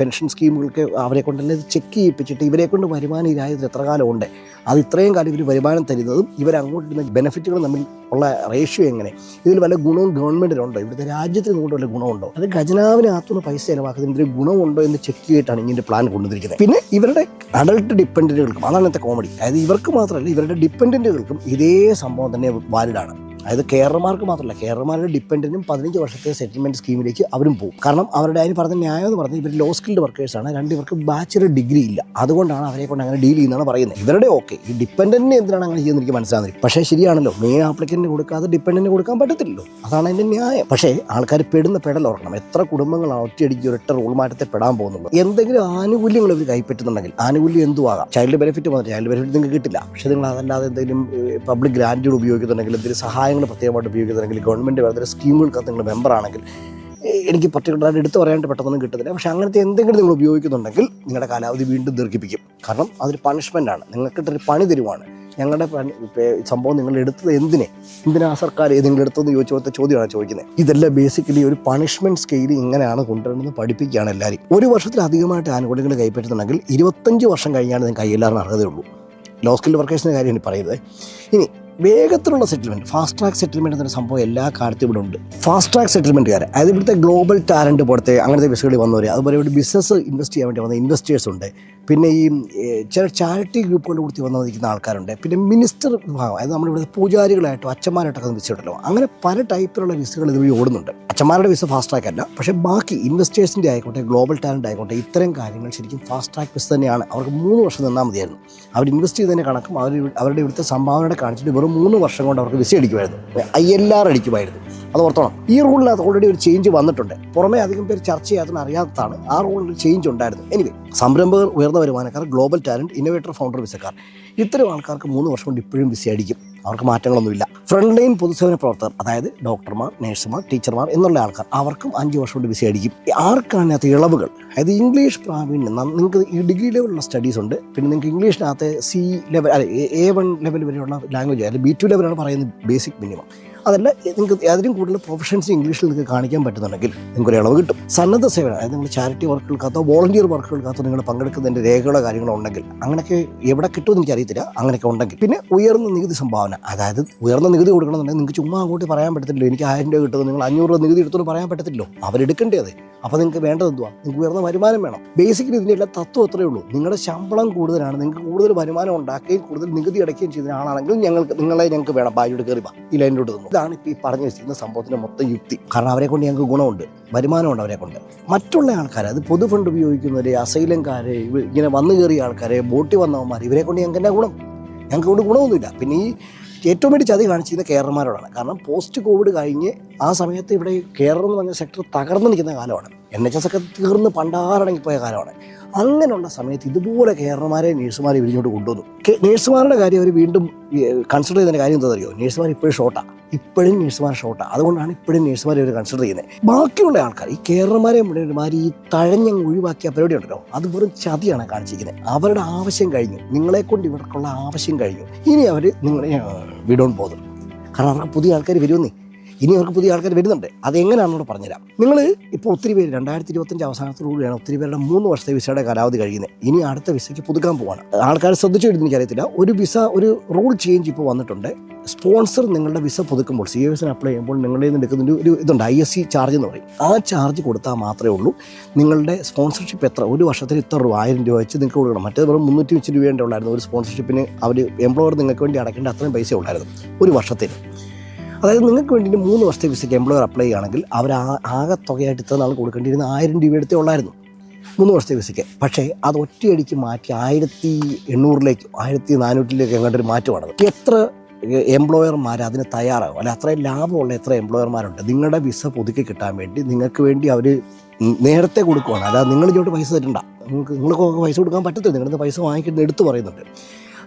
പെൻഷൻ സ്കീമുകൾക്ക് അവരെ കൊണ്ട് തന്നെ ചെക്ക് ചെയ്യിപ്പിച്ചിട്ട് ഇവരെ കൊണ്ട് വരുമാനം ഇല്ലായത് എത്ര കാലം ഉണ്ട്. അത് ഇത്രയും കാലം ഇവർ വരുമാനം തരുന്നതും ഇവരങ്ങോട്ടിരുന്ന ബെനിഫിറ്റുകൾ തമ്മിൽ ഉള്ള റേഷ്യോ എങ്ങനെ? ഇതിൽ വല്ല ഗുണവും ഗവൺമെന്റിനുണ്ടോ ഇവിടുത്തെ രാജ്യത്തിന് കൊണ്ട് വല്ല ഗുണമുണ്ടോ അത് ഖജനാവിനകത്തുനിന്ന് പൈസ ചിലവാക്കുന്നതിന് ഒരു ഗുണമുണ്ടോ എന്ന് ചെക്ക് ചെയ്തിട്ടാണ് ഇങ്ങനെ പ്ലാൻ കൊണ്ടുവന്നിരിക്കുന്നത്. പിന്നെ ഇവരുടെ അഡൾട്ട് ഡിപ്പെൻഡന്റുകൾക്കും അതാണ് ഇന്നത്തെ കോമഡി അതായത് ഇവർക്ക് മാത്രമല്ല ഇവരുടെ ഡിപ്പെൻഡന്റുകൾക്കും ഇതേ സംഭവം തന്നെ വാലിഡാണ് അതായത് കേരളമാർക്ക് മാത്രമല്ല കേരളമാരുടെ ഡിപ്പെൻഡന്റും പതിനഞ്ച് വർഷത്തെ സെറ്റിൽമെന്റ് സ്കീമിലേക്ക് അവരും പോകും. കാരണം അവരുടെ അതിന് പറഞ്ഞ ന്യായം എന്ന് പറഞ്ഞാൽ ഇവർ ലോ സ്കിൽഡ് വർക്കേഴ്സാണ് രണ്ട് ഇവർക്ക് ബാച്ചിലർ ഡിഗ്രി ഇല്ല. അതുകൊണ്ടാണ് അവരെ കൊണ്ട് അങ്ങനെ ഡീൽ ചെയ്യുന്നതാണ് പറയുന്നത്. ഇവരുടെ ഓക്കെ ഈ ഡിപ്പെൻഡന്റിന് എന്തിനാണ് അങ്ങനെ ചെയ്യുന്നത് എനിക്ക് മനസ്സിലാകുന്നത് പക്ഷേ ശരിയാണല്ലോ മെയിൻ ആപ്ലിക്കന്റിന് കൊടുക്കാതെ ഡിപ്പെൻഡന്റിന് കൊടുക്കാൻ പറ്റത്തില്ലല്ലോ. അതാണ് അതിന്റെ ന്യായം. പക്ഷേ ആൾക്കാർ പെടുന്ന പെടൽ ഓർക്കണം എത്ര കുടുംബങ്ങളാണ് ഒറ്റയടിക്ക് ഒരൊറ്റ റൂൾ മാറ്റത്തെ പെടാൻ പോകുന്നുള്ളൂ എന്തെങ്കിലും ആനുകൂല്യങ്ങൾ ഇവർ കൈപ്പറ്റുന്നുണ്ടെങ്കിൽ ആനുകൂല്യം എന്തുവാകാം? ചൈൽഡ് ബെനിഫിറ്റ് വന്നിട്ട് ചൈൽഡ് ബെനിഫിറ്റ് നിങ്ങൾക്ക് കിട്ടില്ല. പക്ഷേ നിങ്ങൾ അതല്ലാതെ എന്തെങ്കിലും പബ്ലിക് ഗ്രാന്റുകൾ ഉപയോഗിക്കുന്നുണ്ടെങ്കിൽ എന്തെങ്കിലും സഹായങ്ങൾ പ്രത്യേകമായിട്ട് ഉപയോഗിക്കുന്നുണ്ടെങ്കിൽ ഗവൺമെന്റ് വേറെ സ്കീമുകൾക്കകത്ത് നിങ്ങൾ മെമ്പറാണെങ്കിൽ എനിക്ക് പർട്ടിക്കുലറായിട്ട് എടുത്തു പറയാനായിട്ട് പെട്ടെന്നൊന്നും കിട്ടുന്നില്ല പക്ഷേ അങ്ങനത്തെ എന്തെങ്കിലും നിങ്ങൾ ഉപയോഗിക്കുന്നുണ്ടെങ്കിൽ നിങ്ങളുടെ കാലാവധി വീണ്ടും ദീർഘിപ്പിക്കും. കാരണം അതൊരു പണിഷ്മെന്റാണ് നിങ്ങൾക്കിട്ടൊരു പണി തരുവാണ്. ഞങ്ങളുടെ സംഭവം നിങ്ങൾ എടുത്തത് എന്തിനെ? എന്തിനാ സർക്കാർ നിങ്ങൾ എടുത്തതെന്ന് ചോദിച്ച പോലത്തെ ചോദ്യമാണ് ചോദിക്കുന്നത്. ഇതെല്ലാം ബേസിക്കലി ഒരു പണിഷ്മെന്റ് സ്കെയിൽ ഇങ്ങനെയാണ് കൊണ്ടുവരുന്നത് പഠിപ്പിക്കുകയാണ് എല്ലാവരും. ഒരു വർഷത്തിലധികമായിട്ട് ആനുകൂല്യങ്ങൾ കൈപ്പറ്റുന്നുണ്ടെങ്കിൽ ഇരുപത്തഞ്ച് വർഷം കഴിഞ്ഞാണ് നിങ്ങൾക്ക് കയ്യിലാറിന് അർഹതയുള്ളൂ. ലോ സ്കിൽ വർക്കേഴ്സിന്റെ കാര്യമാണ് പറയുന്നത്. ഇനി വേഗത്തിലുള്ള സെറ്റിൽമെന്റ് ഫാസ്റ്റ് ട്രാക്ക് സെറ്റിൽമെന്റ് എന്നൊരു സംഭവം എല്ലാ കാലത്തും ഇവിടെ ഉണ്ട്. ഫാസ്റ്റ് ട്രാക്ക് സെറ്റിൽമെന്റുകാർ അതായത് ഇവിടുത്തെ ഗ്ലോബൽ ടാലന്റ് പോലത്തെ അങ്ങനത്തെ ബിസുകളിൽ വന്നവർ അതുപോലെ ഇവിടെ ബിസിനസ് ഇൻവെസ്റ്റ് ചെയ്യാൻ വേണ്ടി വന്ന ഇൻവെസ്റ്റേഴ്സ് ഉണ്ട്. പിന്നെ ഈ ചില ചാരിറ്റി ഗ്രൂപ്പുകളുടെ കൂടി വന്ന് നിൽക്കുന്ന ആൾക്കാരുണ്ട്. പിന്നെ മിനിസ്റ്റർ വിഭാഗം അതായത് നമ്മളിവിടെ പൂജാരികളായിട്ടോ അച്ഛന്മാരായിട്ടൊക്കെ വിസ ഉണ്ടല്ലോ അങ്ങനെ പല ടൈപ്പിലുള്ള വിസകൾ ഇതുവഴി ഓടുന്നുണ്ട്. അച്ഛന്മാരുടെ വിസ ഫാസ്റ്റ് ട്രാക്ക് അല്ല. പക്ഷേ ബാക്കി ഇൻവെസ്റ്റേഴ്സിന്റെ ആയിക്കോട്ടെ ഗ്ലോബൽ ടാലന്റ് ആയിക്കോട്ടെ ഇത്തരം കാര്യങ്ങൾ ശരിക്കും ഫാസ്റ്റ് ട്രാക്ക് വിസ തന്നെയാണ്. അവർക്ക് മൂന്ന് വർഷം നിന്നാൽ മതിയായിരുന്നു. അവർ ഇൻവെസ്റ്റ് ചെയ്തതിന്റെ കണക്കും അവർ അവരുടെ ഇവിടുത്തെ സംഭാവനയുടെ കാണിച്ചിട്ട് വെറും മൂന്ന് വർഷം കൊണ്ട് അവർക്ക് വിസ അടിക്കുമായിരുന്നു. ഐ എൽ ആർ അടിക്കുമായിരുന്നു. അത് ഓർത്തോണം. ഈ റൂളിൽ അത് ഓൾറെഡി ഒരു ചേഞ്ച് വന്നിട്ടുണ്ട്. പുറമേ അധികം പേര് ചർച്ച ചെയ്യാത്തതിന് അറിയാത്തതാണ് ആ റൂളിൽ ചേഞ്ച് ഉണ്ടായിരുന്നു എനിവേ സംരംഭകർ ഉയർന്ന വരുമാനക്കാർ ഗ്ലോബൽ ടാലന്റ് ഇന്നോവേറ്റർ ഫൗണ്ടർ വിസക്കാർ. ഇത്തരം ആൾക്കാർക്ക് മൂന്ന് വർഷം കൊണ്ട് ഇപ്പോഴും ബിസി അടിക്കും. അവർക്ക് മാറ്റങ്ങളൊന്നുമില്ല ഫ്രണ്ട് ലൈൻ പൊതുസേവന പ്രവർത്തകർ അതായത് ഡോക്ടർമാർ നഴ്സുമാർ ടീച്ചർമാർ എന്നുള്ള ആൾക്കാർ അവർക്കും അഞ്ച് വർഷം കൊണ്ട് ബിസി അടിക്കും. ആർക്കാണ് അതിനകത്ത് ഇളവുകൾ? അതായത് ഇംഗ്ലീഷ് പ്രാവീണ്യം നിങ്ങൾക്ക് ഈ ഡിഗ്രി ലെവലുള്ള സ്റ്റഡീസ് ഉണ്ട്. പിന്നെ നിങ്ങൾക്ക് ഇംഗ്ലീഷിനകത്ത് സി ലെവൽ അല്ലെ എ വൺ ലെവൽ വരെയുള്ള ലാംഗ്വേജ് അല്ലെങ്കിൽ ബി ടു ലെവലാണ് പറയുന്നത് ബേസിക് മിനിമം അതല്ല നിങ്ങൾക്ക് അതിലും കൂടുതൽ പ്രൊഫഷൻസ് ഇംഗ്ലീഷിൽ നിങ്ങൾക്ക് കാണിക്കാൻ പറ്റുന്നുണ്ടെങ്കിൽ നിങ്ങൾക്ക് ഒരു ഇളവ് കിട്ടും. സന്നദ്ധ സേവനം അതായത് നിങ്ങൾ ചാരിറ്റി വർക്കുകൾക്കകത്തോ വോളണ്ടിയർ വർക്കുകൾക്കകത്തോ നിങ്ങൾ പങ്കെടുക്കുന്നതിന്റെ രേഖകളോ കാര്യങ്ങളോ ഉണ്ടെങ്കിൽ അങ്ങനെയൊക്കെ എവിടെ കിട്ടുമെന്ന് എനിക്കറിയത്തില്ല അങ്ങനെയൊക്കെ ഉണ്ടെങ്കിൽ. പിന്നെ ഉയർന്ന നികുതി സംഭാവന അതായത് ഉയർന്ന നികുതി കൊടുക്കണമെന്നുണ്ടെങ്കിൽ നിങ്ങൾക്ക് ചുമ്മാ അങ്ങോട്ട് പറയാൻ പറ്റത്തില്ലോ എനിക്ക് ആയിരം രൂപ കിട്ടുന്നത് നിങ്ങൾ അഞ്ഞൂറ് രൂപ നികുതി എടുത്തോന്ന് പറയാൻ പറ്റത്തില്ലോ അവരെടുക്കേണ്ടത് അപ്പോൾ നിങ്ങൾക്ക് വേണ്ടത് എന്തുവാ? നിങ്ങൾക്ക് ഉയർന്ന വരുമാനം വേണം. ബേസിക്കലി ഇതിന്റെ എല്ലാ തത്വം അത്രയേ ഉള്ളൂ. നിങ്ങളുടെ ശമ്പളം കൂടുതലാണ്. നിങ്ങൾക്ക് കൂടുതൽ വരുമാനം ഉണ്ടാക്കുകയും കൂടുതൽ നികുതി അടയ്ക്കുകയും ചെയ്യുന്ന ആളാണെങ്കിൽ ഞങ്ങൾക്ക് നിങ്ങളെ ഞങ്ങൾക്ക് വേണം. ബാജോട് കയറി ഈ ലൈനിലോട്ട് തന്നു ഇതാണ് ഇപ്പോൾ ഈ പറഞ്ഞു വെച്ചിരിക്കുന്ന സംഭവത്തിന്റെ മൊത്തം യുക്തി. കാരണം അവരെ കൊണ്ട് ഞങ്ങൾക്ക് ഗുണമുണ്ട് വരുമാനമുണ്ട് അവരെ കൊണ്ട്. മറ്റുള്ള ആൾക്കാർ അത് പൊതു ഫണ്ട് ഉപയോഗിക്കുന്നവർ അസൈലംകാർ ഇങ്ങനെ വന്നു കയറിയ ആൾക്കാർ ബോട്ടിൽ വന്നവന്മാർ ഇവരെ കൊണ്ട് ഞങ്ങൾക്ക് എന്നാ ഗുണം? ഞങ്ങൾക്ക് കൊണ്ട് ഗുണമൊന്നുമില്ല. പിന്നെ ഈ ഏറ്റവും വേണ്ടി ചതി കാണിച്ചിരുന്ന കേരളമാരോടാണ് കാരണം പോസ്റ്റ് കോവിഡ് കഴിഞ്ഞ് ആ സമയത്ത് ഇവിടെ കേരളം എന്ന് പറഞ്ഞ സെക്ടർ തകർന്നു നിൽക്കുന്ന കാലമാണ്. എൻ എച്ച് എസ് ഒക്കെ തീർന്ന് പണ്ടാറടങ്ങിപ്പോയ കാലമാണ്. അങ്ങനെയുള്ള സമയത്ത് ഇതുപോലെ കേരളമാരെ നേഴ്സുമാരെ ഇവരിങ്ങോട്ട് കൊണ്ടുവന്നു. നേഴ്സുമാരുടെ കാര്യം അവർ വീണ്ടും കൺസിഡർ ചെയ്യുന്ന കാര്യം എന്താ അറിയോ? നേഴ്സുമാർ ഇപ്പോഴും ഷോർട്ടാണ് ഇപ്പോഴും നേഴ്സുമാർ ഷോർട്ടാണ് അതുകൊണ്ടാണ് ഇപ്പോഴും നേഴ്സുമാരെ അവർ കൺസിഡർ ചെയ്യുന്നത്. ബാക്കിയുള്ള ആൾക്കാർ ഈ കേരളമാരെ ഒരുമാതിരി ഈ തഴഞ്ഞങ്ങ് ഒഴിവാക്കിയ പരിപാടി ഉണ്ടല്ലോ അത് വെറും ചതിയാണ് കാണിച്ചിരിക്കുന്നത്. അവരുടെ ആവശ്യം കഴിഞ്ഞു. നിങ്ങളെ കൊണ്ട് ഇവർക്കുള്ള ആവശ്യം കഴിഞ്ഞു. ഇനി അവർ നിങ്ങളെ വിടോൺ പോകുന്നു കാരണം പുതിയ ആൾക്കാർ വരുമെന്നേ. ഇനി അവർക്ക് പുതിയ ആൾക്കാർ വരുന്നുണ്ട്. അതെങ്ങനെയാണെന്നോട് പറഞ്ഞുതരാം. നിങ്ങൾ ഇപ്പോൾ ഒത്തിരി പേര് രണ്ടായിരത്തി ഇരുപത്തഞ്ച് അവസാനത്തോടുകൂടിയാണ് ഒത്തിരി പേരുടെ മൂന്ന് വർഷത്തെ വിസയുടെ കാലാവധി കഴിയുന്നത്. ഇനി അടുത്ത വിസയ്ക്ക് പുതുക്കാൻ പോവാണ്. ആൾക്കാർ ശ്രദ്ധിച്ചു എനിക്കറിയത്തില്ല. ഒരു വിസ ഒരു റൂൾ ചേഞ്ച് ഇപ്പോൾ വന്നിട്ടുണ്ട്. സ്പോൺസർ നിങ്ങളുടെ വിസ പുതുക്കുമ്പോൾ സി വിസിന് അപ്ലൈ ചെയ്യുമ്പോൾ നിങ്ങളുടെ നിന്ന് എടുക്കുന്ന ഒരു- ഇതുണ്ട്. ഐ എസ് സി ചാർജ് എന്ന് പറയും. ആ ചാർജ് കൊടുത്താൽ മാത്രമേ ഉള്ളൂ. നിങ്ങളുടെ സ്പോൺസർഷിപ്പ് എത്ര? ഒരു വർഷത്തിൽ ഇത്ര രൂപ ആയിരം രൂപ വെച്ച് നിങ്ങൾക്ക് കൊടുക്കണം. മറ്റേത് വെറും മുന്നൂറ്റി വെച്ച് രൂപയുണ്ടായിരുന്നു ഒരു സ്പോൺസർഷിപ്പിന്. അവർ എംപ്ലോയർ നിങ്ങൾക്ക് വേണ്ടി അടയ്ക്കേണ്ട അത്രയും പൈസ ഉണ്ടായിരുന്നു ഒരു വർഷത്തിന്. അതായത് നിങ്ങൾക്ക് വേണ്ടിയിട്ട് മൂന്ന് വർഷത്തെ വിസയ്ക്ക് എംപ്ലോയർ അപ്ലൈ ചെയ്യുകയാണെങ്കിൽ അവർ ആകെ തുകയായിട്ട് ഇത്ര നാൾ കൊടുക്കേണ്ടിയിരുന്ന ആയിരം രൂപ എടുത്തേ ഉള്ളായിരുന്നു. മൂന്ന് വർഷത്തെ വിസയ്ക്ക് പക്ഷേ അത് ഒറ്റയടിക്ക് മാറ്റി ആയിരത്തി എണ്ണൂറിലേക്ക് ആയിരത്തി നാനൂറ്റിലേക്ക് എങ്ങോട്ട് ഒരു മാറ്റമാണത്. എത്ര എംപ്ലോയർമാർ അതിന് തയ്യാറാകും? അല്ല അത്രയും ലാഭമുള്ള എത്ര എംപ്ലോയർമാരുണ്ട് നിങ്ങളുടെ വിസ പുതുക്കി കിട്ടാൻ വേണ്ടി നിങ്ങൾക്ക് വേണ്ടി അവർ നേരത്തെ കൊടുക്കുവാണ്. അല്ലാതെ നിങ്ങൾ ഇങ്ങോട്ട് പൈസ തരണ്ട. നിങ്ങൾക്ക് നിങ്ങൾക്ക് പൈസ കൊടുക്കാൻ പറ്റത്തില്ല. നിങ്ങളുടെ പൈസ വാങ്ങിക്കുന്നത് എടുത്തു പറയുന്നുണ്ട്.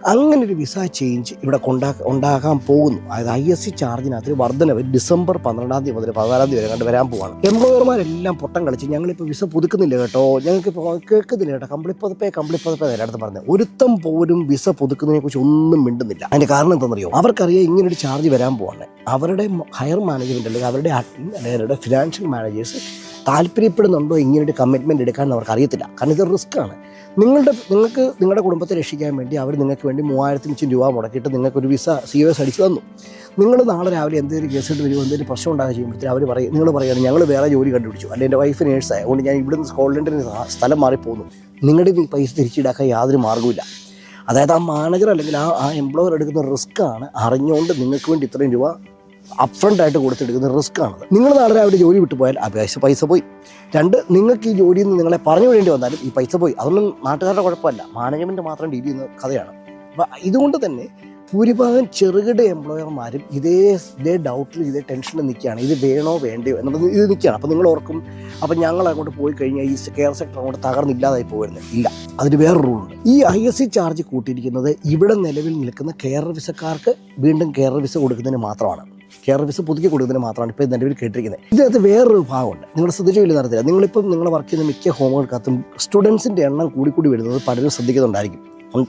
അങ്ങനെ ഒരു വിസ ചേഞ്ച് ഇവിടെ കൊണ്ടാ ഉണ്ടാകാൻ പോകുന്നു. അതായത് ഐ എസ് സി ചാർജിനകത്ത് വർധനവ് ഡിസംബർ പന്ത്രണ്ടാം തീയതി മുതൽ പതിനാലാം തീയതി വരെ കണ്ട് വരാൻ പോവാണ്. എംപ്ലോയർമാരെല്ലാം പൊട്ടം കളിച്ച് ഞങ്ങളിപ്പോൾ വിസ പുതുക്കുന്നില്ല കേട്ടോ. ഞങ്ങൾക്ക് കേൾക്കുന്നില്ല കേട്ടോ. കമ്പിളിപ്പതപ്പേ കമ്പിളിപ്പതപ്പേ നേരത്തെ പറഞ്ഞത് ഒരുത്തം പോലും വിസ പുതുക്കുന്നതിനെ കുറിച്ച് ഒന്നും മിണ്ടുന്നില്ല. അതിന്റെ കാരണം എന്താണെന്നറിയോ? അവർക്കറിയാം ഒരു ചാർജ് വരാൻ പോവാണ്. അവരുടെ ഹയർ മാനേജ്മെന്റ് അല്ലെങ്കിൽ അവരുടെ അഡ്മിൻ അല്ലെങ്കിൽ അവരുടെ ഫിനാൻഷ്യൽ മാനേജേഴ്സ് താല്പര്യപ്പെടുന്നുണ്ടോ ഇങ്ങനെ ഒരു കമ്മിറ്റ്മെന്റ് എടുക്കാൻ അവർക്ക് അറിയത്തില്ല കാരണം ഇത് റിസ്ക് ആണ്. നിങ്ങളുടെ നിങ്ങൾക്ക് നിങ്ങളുടെ കുടുംബത്തെ രക്ഷിക്കാൻ വേണ്ടി അവർ നിങ്ങൾക്ക് വേണ്ടി മൂവായിരത്തി അഞ്ചും രൂപ മുടക്കിയിട്ട് നിങ്ങൾക്കൊരു വിസ സി എസ് അടിച്ചു തന്നു. നിങ്ങൾ നാളെ രാവിലെ എന്തെങ്കിലും കേസിട്ട് വരുമോ എന്തെങ്കിലും പ്രശ്നം ഉണ്ടാകുക ചെയ്യുമ്പോഴത്തേക്കും അവർ പറയും നിങ്ങൾ പറയുകയാണ് ഞങ്ങൾ വേറെ ജോലി കണ്ടുപിടിച്ചു. അല്ലെങ്കിൽ എന്റെ വൈഫ് നേഴ്സായി അതുകൊണ്ട് ഞാൻ ഇവിടുന്ന് സ്കോട്ട്ലൻഡിന് സ്ഥലം മാറിപ്പോകുന്നു നിങ്ങളുടെ ഈ പൈസ തിരിച്ചിടാക്കാൻ യാതൊരു മാർഗവുമില്ല. അതായത് ആ മാനേജർ അല്ലെങ്കിൽ ആ ആ എംപ്ലോയർ എടുക്കുന്ന റിസ്ക് ആണ് അറിഞ്ഞുകൊണ്ട് നിങ്ങൾക്ക് വേണ്ടി ഇത്രയും രൂപ അപ്രണ്ട് ആയിട്ട് കൊടുത്തെടുക്കുന്ന റിസ്ക് ആണ് നിങ്ങൾ നാളെ രാവിലെ ജോലി വിട്ടു പോയാൽ ആ പൈസ പോയി. രണ്ട് നിങ്ങൾക്ക് ഈ ജോലിയിൽ നിന്ന് നിങ്ങളെ പറഞ്ഞു വിടേണ്ടി വന്നാലും ഈ പൈസ പോയി. അതൊന്നും നാട്ടുകാരുടെ കുഴപ്പമല്ല. മാനേജ്മെന്റ് മാത്രം ഡീൽ ചെയ്യുന്ന കഥയാണ്. അപ്പം ഇതുകൊണ്ട് തന്നെ ഭൂരിഭാഗം ചെറുകിട എംപ്ലോയർമാരും ഇതേ ഇതേ ഡൗട്ടിൽ ഇതേ ടെൻഷനിൽ നിൽക്കുകയാണ്. ഇത് വേണോ വേണ്ടയോ എന്നുള്ളത് ഇത് നിൽക്കുകയാണ്. അപ്പോൾ നിങ്ങൾ ഓർക്കും അപ്പം ഞങ്ങൾ അങ്ങോട്ട് പോയി കഴിഞ്ഞാൽ ഈ കെയർ സെക്ടർ അങ്ങോട്ട് തകർന്നില്ലാതായി പോകുന്നത്. ഇല്ല. അതിന് വേറെ റൂൾ ഉണ്ട്. ഈ ഐ എസ് സി ചാർജ് കൂട്ടിയിരിക്കുന്നത് ഇവിടെ നിലവിൽ നിൽക്കുന്ന കെയർ വിസക്കാർക്ക് വീണ്ടും കെയർ വിസ കൊടുക്കുന്നതിന് മാത്രമാണ്. കെയർ പുതുക്കി കൊടുക്കുന്നതിന് മാത്രമാണ് ഇപ്പോൾ നിലവിൽ കേട്ടിരിക്കുന്നത്. ഇതിനകത്ത് വേറൊരു ഭാഗമുണ്ട്. നിങ്ങൾ ശ്രദ്ധിച്ചു വലിയ നടത്തില്ല നിങ്ങളിപ്പം നിങ്ങൾ വർക്ക് ചെയ്യുന്ന മിക്ക ഹോമുകൾക്കകത്തും സ്റ്റുഡൻസിന്റെ എണ്ണം കൂടി കൂടി വരുന്നത് പലരും ശ്രദ്ധിക്കുന്നുണ്ടായിരിക്കും.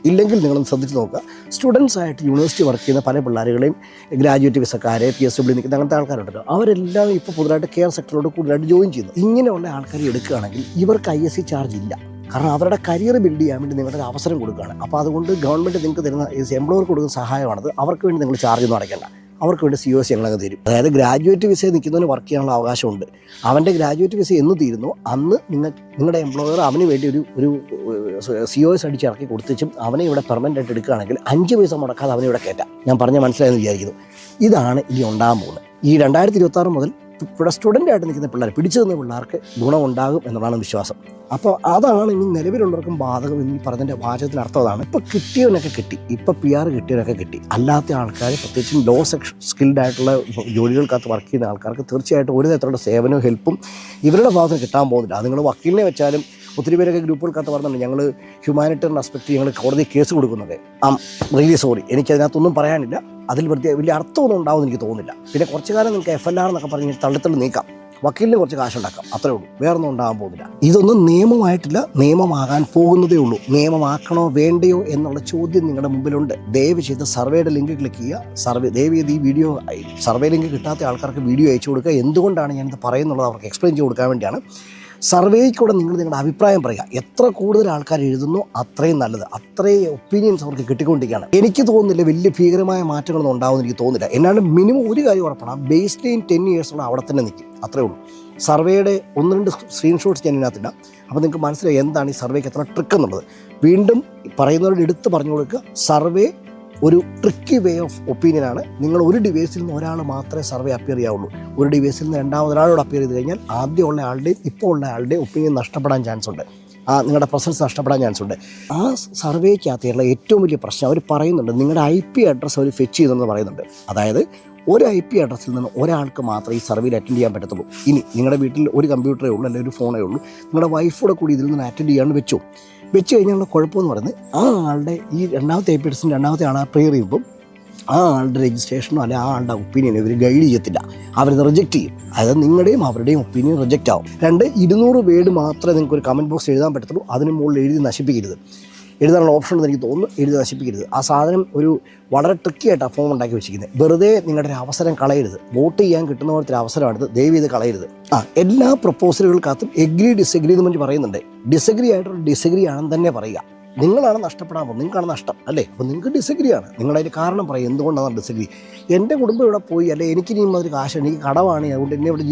ഇല്ലെങ്കിൽ നിങ്ങളൊന്ന് ശ്രദ്ധിച്ച് നോക്കുക. സ്റ്റുഡൻസ് ആയിട്ട് യൂണിവേഴ്സിറ്റി വർക്ക് ചെയ്യുന്ന പല പിള്ളേരുകളെയും ഗ്രാജുവേറ്റ് വിസക്കാരെ പി എസ് ഡബ്ല്യു നിൽക്കുന്ന അങ്ങനത്തെ ആൾക്കാരുണ്ടല്ലോ. അവരെല്ലാം ഇപ്പോൾ പുതുതായിട്ട് കെയർ സെക്ടറിലോട്ട് കൂടുതലായിട്ട് ജോയിൻ ചെയ്യുന്നു. ഇങ്ങനെയുള്ള ആൾക്കാരെ എടുക്കുകയാണെങ്കിൽ ഇവർക്ക് ഐ എസ് സി ചാർജ് ഇല്ല. കാരണം അവരുടെ കരിയർ ബിൽഡ് ചെയ്യാൻ വേണ്ടി നിങ്ങളുടെ ഒരു അവസരം കൊടുക്കുകയാണ്. അപ്പോൾ അതുകൊണ്ട് ഗവൺമെന്റ് നിങ്ങൾക്ക് തരുന്ന എംപ്ലോയർക്ക് കൊടുക്കുന്ന സഹായമാണത്. അവർക്ക് വേണ്ടി നിങ്ങൾ ചാർജ് ഒന്നും അടയ്ക്കേണ്ട. അവർക്ക് വേണ്ടി സി ഒ സി ഞങ്ങളൊക്കെ തരും. അതായത് ഗ്രാജുവേറ്റ് വിസ നിൽക്കുന്നതിന് വർക്ക് ചെയ്യാനുള്ള അവകാശമുണ്ട്. അവന്റെ ഗ്രാജുവേറ്റ് വിസ എന്ന് തീരുന്നു. അന്ന് നിങ്ങൾ നിങ്ങളുടെ എംപ്ലോയർ അവന് വേണ്ടി ഒരു ഒരു സി ഒ എസ് അടിച്ച് ഇറക്കി കൊടുത്തും അവനെ ഇവിടെ പെർമനന്റ് ആയിട്ട് എടുക്കുകയാണെങ്കിൽ അഞ്ച് പൈസ മുടക്കാതെ അവനെ ഇവിടെ കയറ്റാം. ഞാൻ പറഞ്ഞ മനസ്സിലായെന്ന് വിചാരിക്കുന്നു. ഇതാണ് ഇനി ഉണ്ടാകാൻ പോകുന്നത്. ഈ രണ്ടായിരത്തി ഇരുപത്തി മുതൽ ഇവിടെ സ്റ്റുഡന്റ് ആയിട്ട് നിൽക്കുന്ന പിള്ളേർ പിടിച്ചു നിന്ന പിള്ളേർക്ക് ഗുണമുണ്ടാകും എന്നുള്ളതാണ് വിശ്വാസം. അപ്പോൾ അതാണ് ഇനി നിലവിലുള്ളവർക്കും ബാധകം എന്ന് പറഞ്ഞതിന്റെ വാചകത്തിന് അർത്ഥം അതാണ്. ഇപ്പോൾ കിട്ടിയവനൊക്കെ കിട്ടി. ഇപ്പോൾ പി ആർ കിട്ടിയവനൊക്കെ കിട്ടി. അല്ലാത്ത ആൾക്കാർ പ്രത്യേകിച്ചും ലോ സെക്ഷൻ സ്കിൽഡ് ആയിട്ടുള്ള ജോലികൾക്കകത്ത് വർക്ക് ചെയ്യുന്ന ആൾക്കാർക്ക് തീർച്ചയായിട്ടും ഒരു തരത്തിലുള്ള സേവനവും ഹെൽപ്പും ഇവരുടെ ഭാഗത്തിന് കിട്ടാൻ പോകുന്നില്ല. അത് നിങ്ങൾ വക്കീലിനെ വെച്ചാലും ഒത്തിരി പേരൊക്കെ ഗ്രൂപ്പുകൾക്കകത്ത് പറഞ്ഞിട്ടുണ്ട്. ഞങ്ങൾ ഹ്യൂമാനിറ്റേറിയൻ ആസ്പെക്ട് ഞങ്ങൾ കോടതി കേസ് കൊടുക്കുന്നത് ആ റിയലി സോറി എനിക്കതിനകത്തൊന്നും പറയാനില്ല. അതിൽ പ്രത്യേക വലിയ അർത്ഥമൊന്നും ഉണ്ടാവും എനിക്ക് തോന്നുന്നില്ല. പിന്നെ കുറച്ച് കാലം നിങ്ങൾക്ക് എഫ് എൽ ആർ എന്നൊക്കെ പറഞ്ഞ് തള്ളിത്തള്ളി നീക്കാം. വക്കീലിന് കുറച്ച് കാശുണ്ടാക്കാം. അത്രേ ഉള്ളൂ. വേറൊന്നും ഉണ്ടാകാൻ പോകുന്നില്ല. ഇതൊന്നും നിയമമായിട്ടില്ല. നിയമമാകാൻ പോകുന്നതേ ഉള്ളൂ. നിയമമാക്കണോ വേണ്ടയോ എന്നുള്ള ചോദ്യം നിങ്ങളുടെ മുമ്പിലുണ്ട്. ദയവ് ചെയ്ത് സർവേയുടെ ലിങ്ക് ക്ലിക്ക് ചെയ്യുക. സർവേ ദയവ് ചെയ്ത് ഈ വീഡിയോ സർവേ ലിങ്ക് കിട്ടാത്ത ആൾക്കാർക്ക് വീഡിയോ അയച്ചു കൊടുക്കുക. എന്തുകൊണ്ടാണ് ഞാനിത് പറയുന്നുള്ളത് അവർക്ക് എക്സ്പ്ലെയിൻ ചെയ്ത് കൊടുക്കാൻ വേണ്ടിയാണ്. സർവേയിലൂടെ നിങ്ങൾ നിങ്ങളുടെ അഭിപ്രായം പറയുക. എത്ര കൂടുതൽ ആൾക്കാർ എഴുതുന്നു അത്രയും നല്ലത്. അത്രയും ഒപ്പീനിയൻസ് അവർക്ക് കിട്ടിക്കൊണ്ടിരിക്കുകയാണ്. എനിക്ക് തോന്നുന്നില്ല വലിയ ഭീകരമായ മാറ്റങ്ങളൊന്നും ഉണ്ടാവുമെന്ന് എനിക്ക് തോന്നുന്നില്ല. എന്നാലും മിനിമം ഒരു കാര്യം ഉറപ്പാണ്. ബേസ് ലൈൻ ടെൻ ഇയേഴ്സോളം അവിടെ തന്നെ നിൽക്കും. അത്രേ ഉള്ളൂ. സർവേയുടെ ഒന്ന് രണ്ട് സ്ക്രീൻഷോട്ട്സ് ഞാൻ ഇതിനകത്തില്ല അപ്പോൾ നിങ്ങൾക്ക് മനസ്സിലായി എന്താണ് ഈ സർവേക്ക് എത്ര ട്രിക്ക് എന്നുള്ളത്. വീണ്ടും പറയുന്നവരോട് എടുത്ത് പറഞ്ഞു കൊടുക്കുക സർവേ ഒരു ട്രിക്കി വേ ഓഫ് ഒപ്പീനിയനാണ് നിങ്ങൾ ഒരു ഡിവൈസിൽ നിന്ന് ഒരാൾ മാത്രമേ സർവേ അപ്പിയർ ചെയ്യാവുള്ളൂ. ഒരു ഡിവൈസിൽ നിന്ന് രണ്ടാമതൊരാളോട് അപ്പിയർ ചെയ്ത് കഴിഞ്ഞാൽ ആദ്യം ഉള്ള ആളുടെയും ഇപ്പോൾ ഉള്ള ആളുടെയും ഒപ്പീനിയൻ നഷ്ടപ്പെടാൻ ചാൻസ് ഉണ്ട്. ആ നിങ്ങളുടെ പ്രസൻസ് നഷ്ടപ്പെടാൻ ചാൻസ് ഉണ്ട്. ആ സർവേക്കകത്തുള്ള ഏറ്റവും വലിയ പ്രശ്നം അവർ പറയുന്നുണ്ട്. നിങ്ങളുടെ ഐ പി അഡ്രസ്സ് അവർ ഫെച്ച് ചെയ്തെന്ന് പറയുന്നുണ്ട്. അതായത് ഒരു ഐ പി അഡ്രസ്സിൽ നിന്ന് ഒരാൾക്ക് മാത്രമേ ഈ സർവേയിൽ അറ്റൻഡ് ചെയ്യാൻ പറ്റത്തുള്ളൂ. ഇനി നിങ്ങളുടെ വീട്ടിൽ ഒരു കമ്പ്യൂട്ടറേ ഉള്ളൂ അല്ലെങ്കിൽ ഒരു ഫോണേ ഉള്ളൂ. നിങ്ങളുടെ വൈഫോടെ കൂടി ഇതിൽ നിന്ന് അറ്റൻഡ് ചെയ്യാണ്ട് വെച്ചു. വെച്ച് കഴിഞ്ഞാലുള്ള കുഴപ്പമെന്ന് പറയുന്നത് ആ ആളുടെ ഈ രണ്ടാമത്തെ അഡ്രസ്സിന് രണ്ടാമത്തെ ആളെ പ്രെയർ ചെയ്യുമ്പം ആ ആളുടെ രജിസ്ട്രേഷനോ അല്ലെങ്കിൽ ആ ആളുടെ ഒപ്പീനിയനോ ഇവർ ഗൈഡ് ചെയ്യത്തില്ല. അവരത് റിജക്റ്റ് ചെയ്യും. അതായത് നിങ്ങളുടെയും അവരുടെയും ഒപ്പീനിയൻ റിജക്റ്റ് ആവും. രണ്ട് ഇരുന്നൂറ് വേർഡ് മാത്രമേ നിങ്ങൾക്ക് ഒരു കമന്റ് ബോക്സ് എഴുതാൻ പറ്റത്തുള്ളൂ. അതിന് മുകളിൽ എഴുതി നശിപ്പിക്കരുത്. എഴുതാനുള്ള ഓപ്ഷൻ ഉണ്ടെന്ന് എനിക്ക് തോന്നുന്നു. എഴുതി നശിപ്പിക്കരുത്. ആ സാധനം ഒരു വളരെ ട്രിക്കി ആയിട്ട് ആ ഫോം ഉണ്ടാക്കി വെച്ചിരിക്കുന്നത്. വെറുതെ നിങ്ങളുടെ ഒരു അവസരം കളയരുത്. വോട്ട് ചെയ്യാൻ കിട്ടുന്ന പോലത്തെ അവസരമാണിത്. ദയവ് ചെയ്ത് കളയരുത്. ആ എല്ലാ പ്രപ്പോസലുകൾക്കകത്തും എഗ്രി ഡിസഗ്രി എന്ന് പറയുന്നുണ്ട്. ഡിസഗ്രി ആയിട്ടൊരു ഡിസഗ്രി ആണെന്ന് തന്നെ പറയുക. നിങ്ങളാണ് നഷ്ടപ്പെടാൻ പോകുന്നത്. നിങ്ങൾക്കാണ് നഷ്ടം അല്ലേ? അപ്പോൾ നിങ്ങൾക്ക് ഡിസഗ്രി ആണ്. നിങ്ങളതിന് കാരണം പറയും. എന്തുകൊണ്ടാണ് ഡിസഗ്രി എന്റെ കുടുംബം ഇവിടെ പോയി അല്ലെ എനിക്ക് ഇനിയും അതൊരു കാശ് എനിക്ക് കടമാണ് അതുകൊണ്ട് എന്നെ ഇവിടെ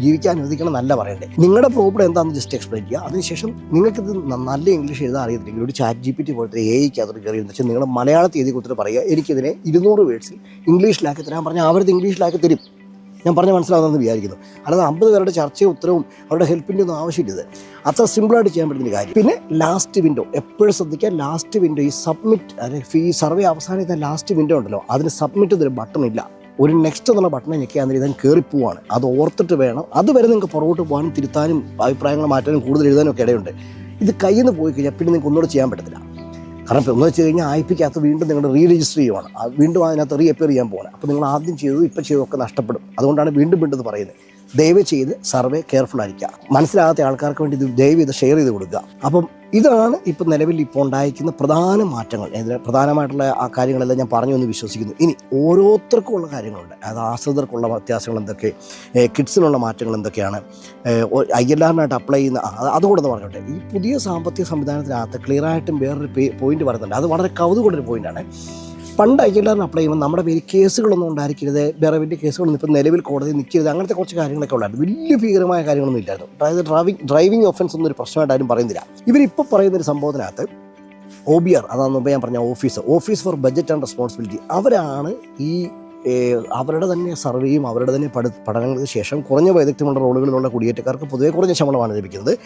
ജീവിക്കാൻ അനുവദിക്കണം എന്നല്ല പറയണ്ടേ. നിങ്ങളുടെ പ്രോബ്ലം എന്താണെന്ന് ജസ്റ്റ് എക്സ്പ്ലെയിൻ ചെയ്യുക അതിനുശേഷം നിങ്ങൾക്കിത് നല്ല ഇംഗ്ലീഷ് എഴുതാൻ അറിയത്തില്ലെങ്കിൽ ഒരു ചാറ്റ് ജി പി ടി പോലത്തെ എ ഐക്ക് അതൊരു കയറി വെച്ചാൽ നിങ്ങൾ മലയാളത്തിൽ എഴുതി കൊടുത്തിട്ട് പറയുക എനിക്കിതിനെ ഇരുന്നൂറ് വേർഡ്സിൽ ഇംഗ്ലീഷിലാക്കി തരാൻ പറഞ്ഞാൽ അവരത് ഇംഗ്ലീഷിലാക്കി തരും. ഞാൻ പറഞ്ഞ് മനസ്സിലാവുന്നതെന്ന് വിചാരിക്കുന്നു. അല്ലാതെ അമ്പത് പേരുടെ ചർച്ചയും ഉത്തരവും അവരുടെ ഹെൽപ്പിന്റെ ഒന്നും ആവശ്യമില്ല അത്ര സിമ്പിളായിട്ട് ചെയ്യാൻ പറ്റുന്ന കാര്യം. പിന്നെ ലാസ്റ്റ് വിൻഡോ എപ്പോഴും ശ്രദ്ധിക്കുക ലാസ്റ്റ് വിൻഡോ ഈ സബ്മിറ്റ് അല്ലെങ്കിൽ ഈ സർവേ അവസാനിക്കുന്ന ലാസ്റ്റ് വിൻഡോ ഉണ്ടല്ലോ അതിന് സബ്മിറ്റ് എന്നൊരു ബട്ടൺ ഇല്ല. ഒരു നെക്സ്റ്റ് എന്നുള്ള ബട്ടൺ ഞെക്കിയാൽ ഇതൻ കയറിപ്പോവാണ് അത് ഓർത്തിട്ട് വേണം. അതുവരെ നിങ്ങൾക്ക് പുറകോട്ട് പോകാനും തിരുത്താനും അഭിപ്രായങ്ങൾ മാറ്റാനും കൂടുതൽ എഴുതാനും ഒക്കെ ഇടയുണ്ട്. ഇത് കയ്യിൽ നിന്ന് പോയി കഴിഞ്ഞാൽ പിന്നെ നിങ്ങൾക്ക് ഒന്നുകൂടെ ചെയ്യാൻ പറ്റത്തില്ല. കാരണം എന്ന് വെച്ച് കഴിഞ്ഞാൽ ഐ വീണ്ടും നിങ്ങൾ റീ രജിസ്റ്റർ ചെയ്യുവാണ് വീണ്ടും അതിനകത്ത് റീ അപ്പിയർ ചെയ്യാൻ പോകണം അപ്പോൾ നിങ്ങൾ ആദ്യം ചെയ്തത് ഇപ്പോൾ ചെയ്തതൊക്കെ നഷ്ടപ്പെടും. അതുകൊണ്ടാണ് വീണ്ടും വീണ്ടും പറയുന്നത്. ദയവ് ചെയ്ത് സർവേ കെയർഫുൾ ആയിരിക്കുക. മനസ്സിലാകാത്ത ആൾക്കാർക്ക് വേണ്ടി ഇത് ദയവ് ചെയ്ത് ഷെയർ ചെയ്ത് കൊടുക്കുക. അപ്പം ഇതാണ് ഇപ്പം നിലവിൽ ഇപ്പോൾ ഉണ്ടായിരിക്കുന്ന പ്രധാന മാറ്റങ്ങൾ. ഇതിൽ പ്രധാനമായിട്ടുള്ള ആ കാര്യങ്ങളെല്ലാം ഞാൻ പറഞ്ഞു എന്ന് വിശ്വസിക്കുന്നു. ഇനി ഓരോരുത്തർക്കും ഉള്ള കാര്യങ്ങളുണ്ട്. അത് ആശ്രിതർക്കുള്ള വ്യത്യാസങ്ങൾ എന്തൊക്കെ കിഡ്സിനുള്ള മാറ്റങ്ങൾ എന്തൊക്കെയാണ് ഐ എൽ ആറിനായിട്ട് അപ്ലൈ ചെയ്യുന്ന അതുകൂടെ പറഞ്ഞോട്ടെ. ഈ പുതിയ സാമ്പത്തിക സംവിധാനത്തിനകത്ത് ക്ലിയറായിട്ടും വേറൊരു പോയിന്റ് പറയുന്നുണ്ട്. അത് വളരെ കൗതുകൊണ്ടൊരു പോയിന്റാണ് പണ്ട് ഐ എൽ ആറിന് അപ്ലൈ ചെയ്യുമ്പോൾ നമ്മുടെ പേര് കേസുകളൊന്നും ഉണ്ടായിരിക്കരുത്. വലിയ കേസുകളൊന്നും ഇപ്പോൾ നിലവിൽ കോടതി നിൽക്കരുത്. അങ്ങനത്തെ കുറച്ച് കാര്യങ്ങളൊക്കെ ഉണ്ടായിരുന്നു വലിയ ഭീകരമായ കാര്യങ്ങളൊന്നും ഇല്ലായിരുന്നു. അതായത് ഡ്രൈവിംഗ് ഡ്രൈവിംഗ് ഒഫൻസ് ഒന്നും ഒരു പ്രശ്നമായിട്ട് ആരും പറയുന്നില്ല. ഇവരിപ്പോൾ പറയുന്ന ഒരു സംഭവത്തിനകത്ത് ഒ ബി ആർ അതാണ് മുമ്പ് ഞാൻ പറഞ്ഞ office office for budget and responsibility അവരാണ് ഈ അവരുടെ തന്നെ സർവേയും അവരുടെ തന്നെ പഠി പഠനങ്ങൾക്ക് ശേഷം കുറഞ്ഞ വൈദഗ്ധ്യമുള്ള റോളുകളിലുള്ള കുടിയേറ്റക്കാർക്ക് പൊതുവെ കുറഞ്ഞ ശമ്പളമാണ് ലഭിക്കുന്നത്.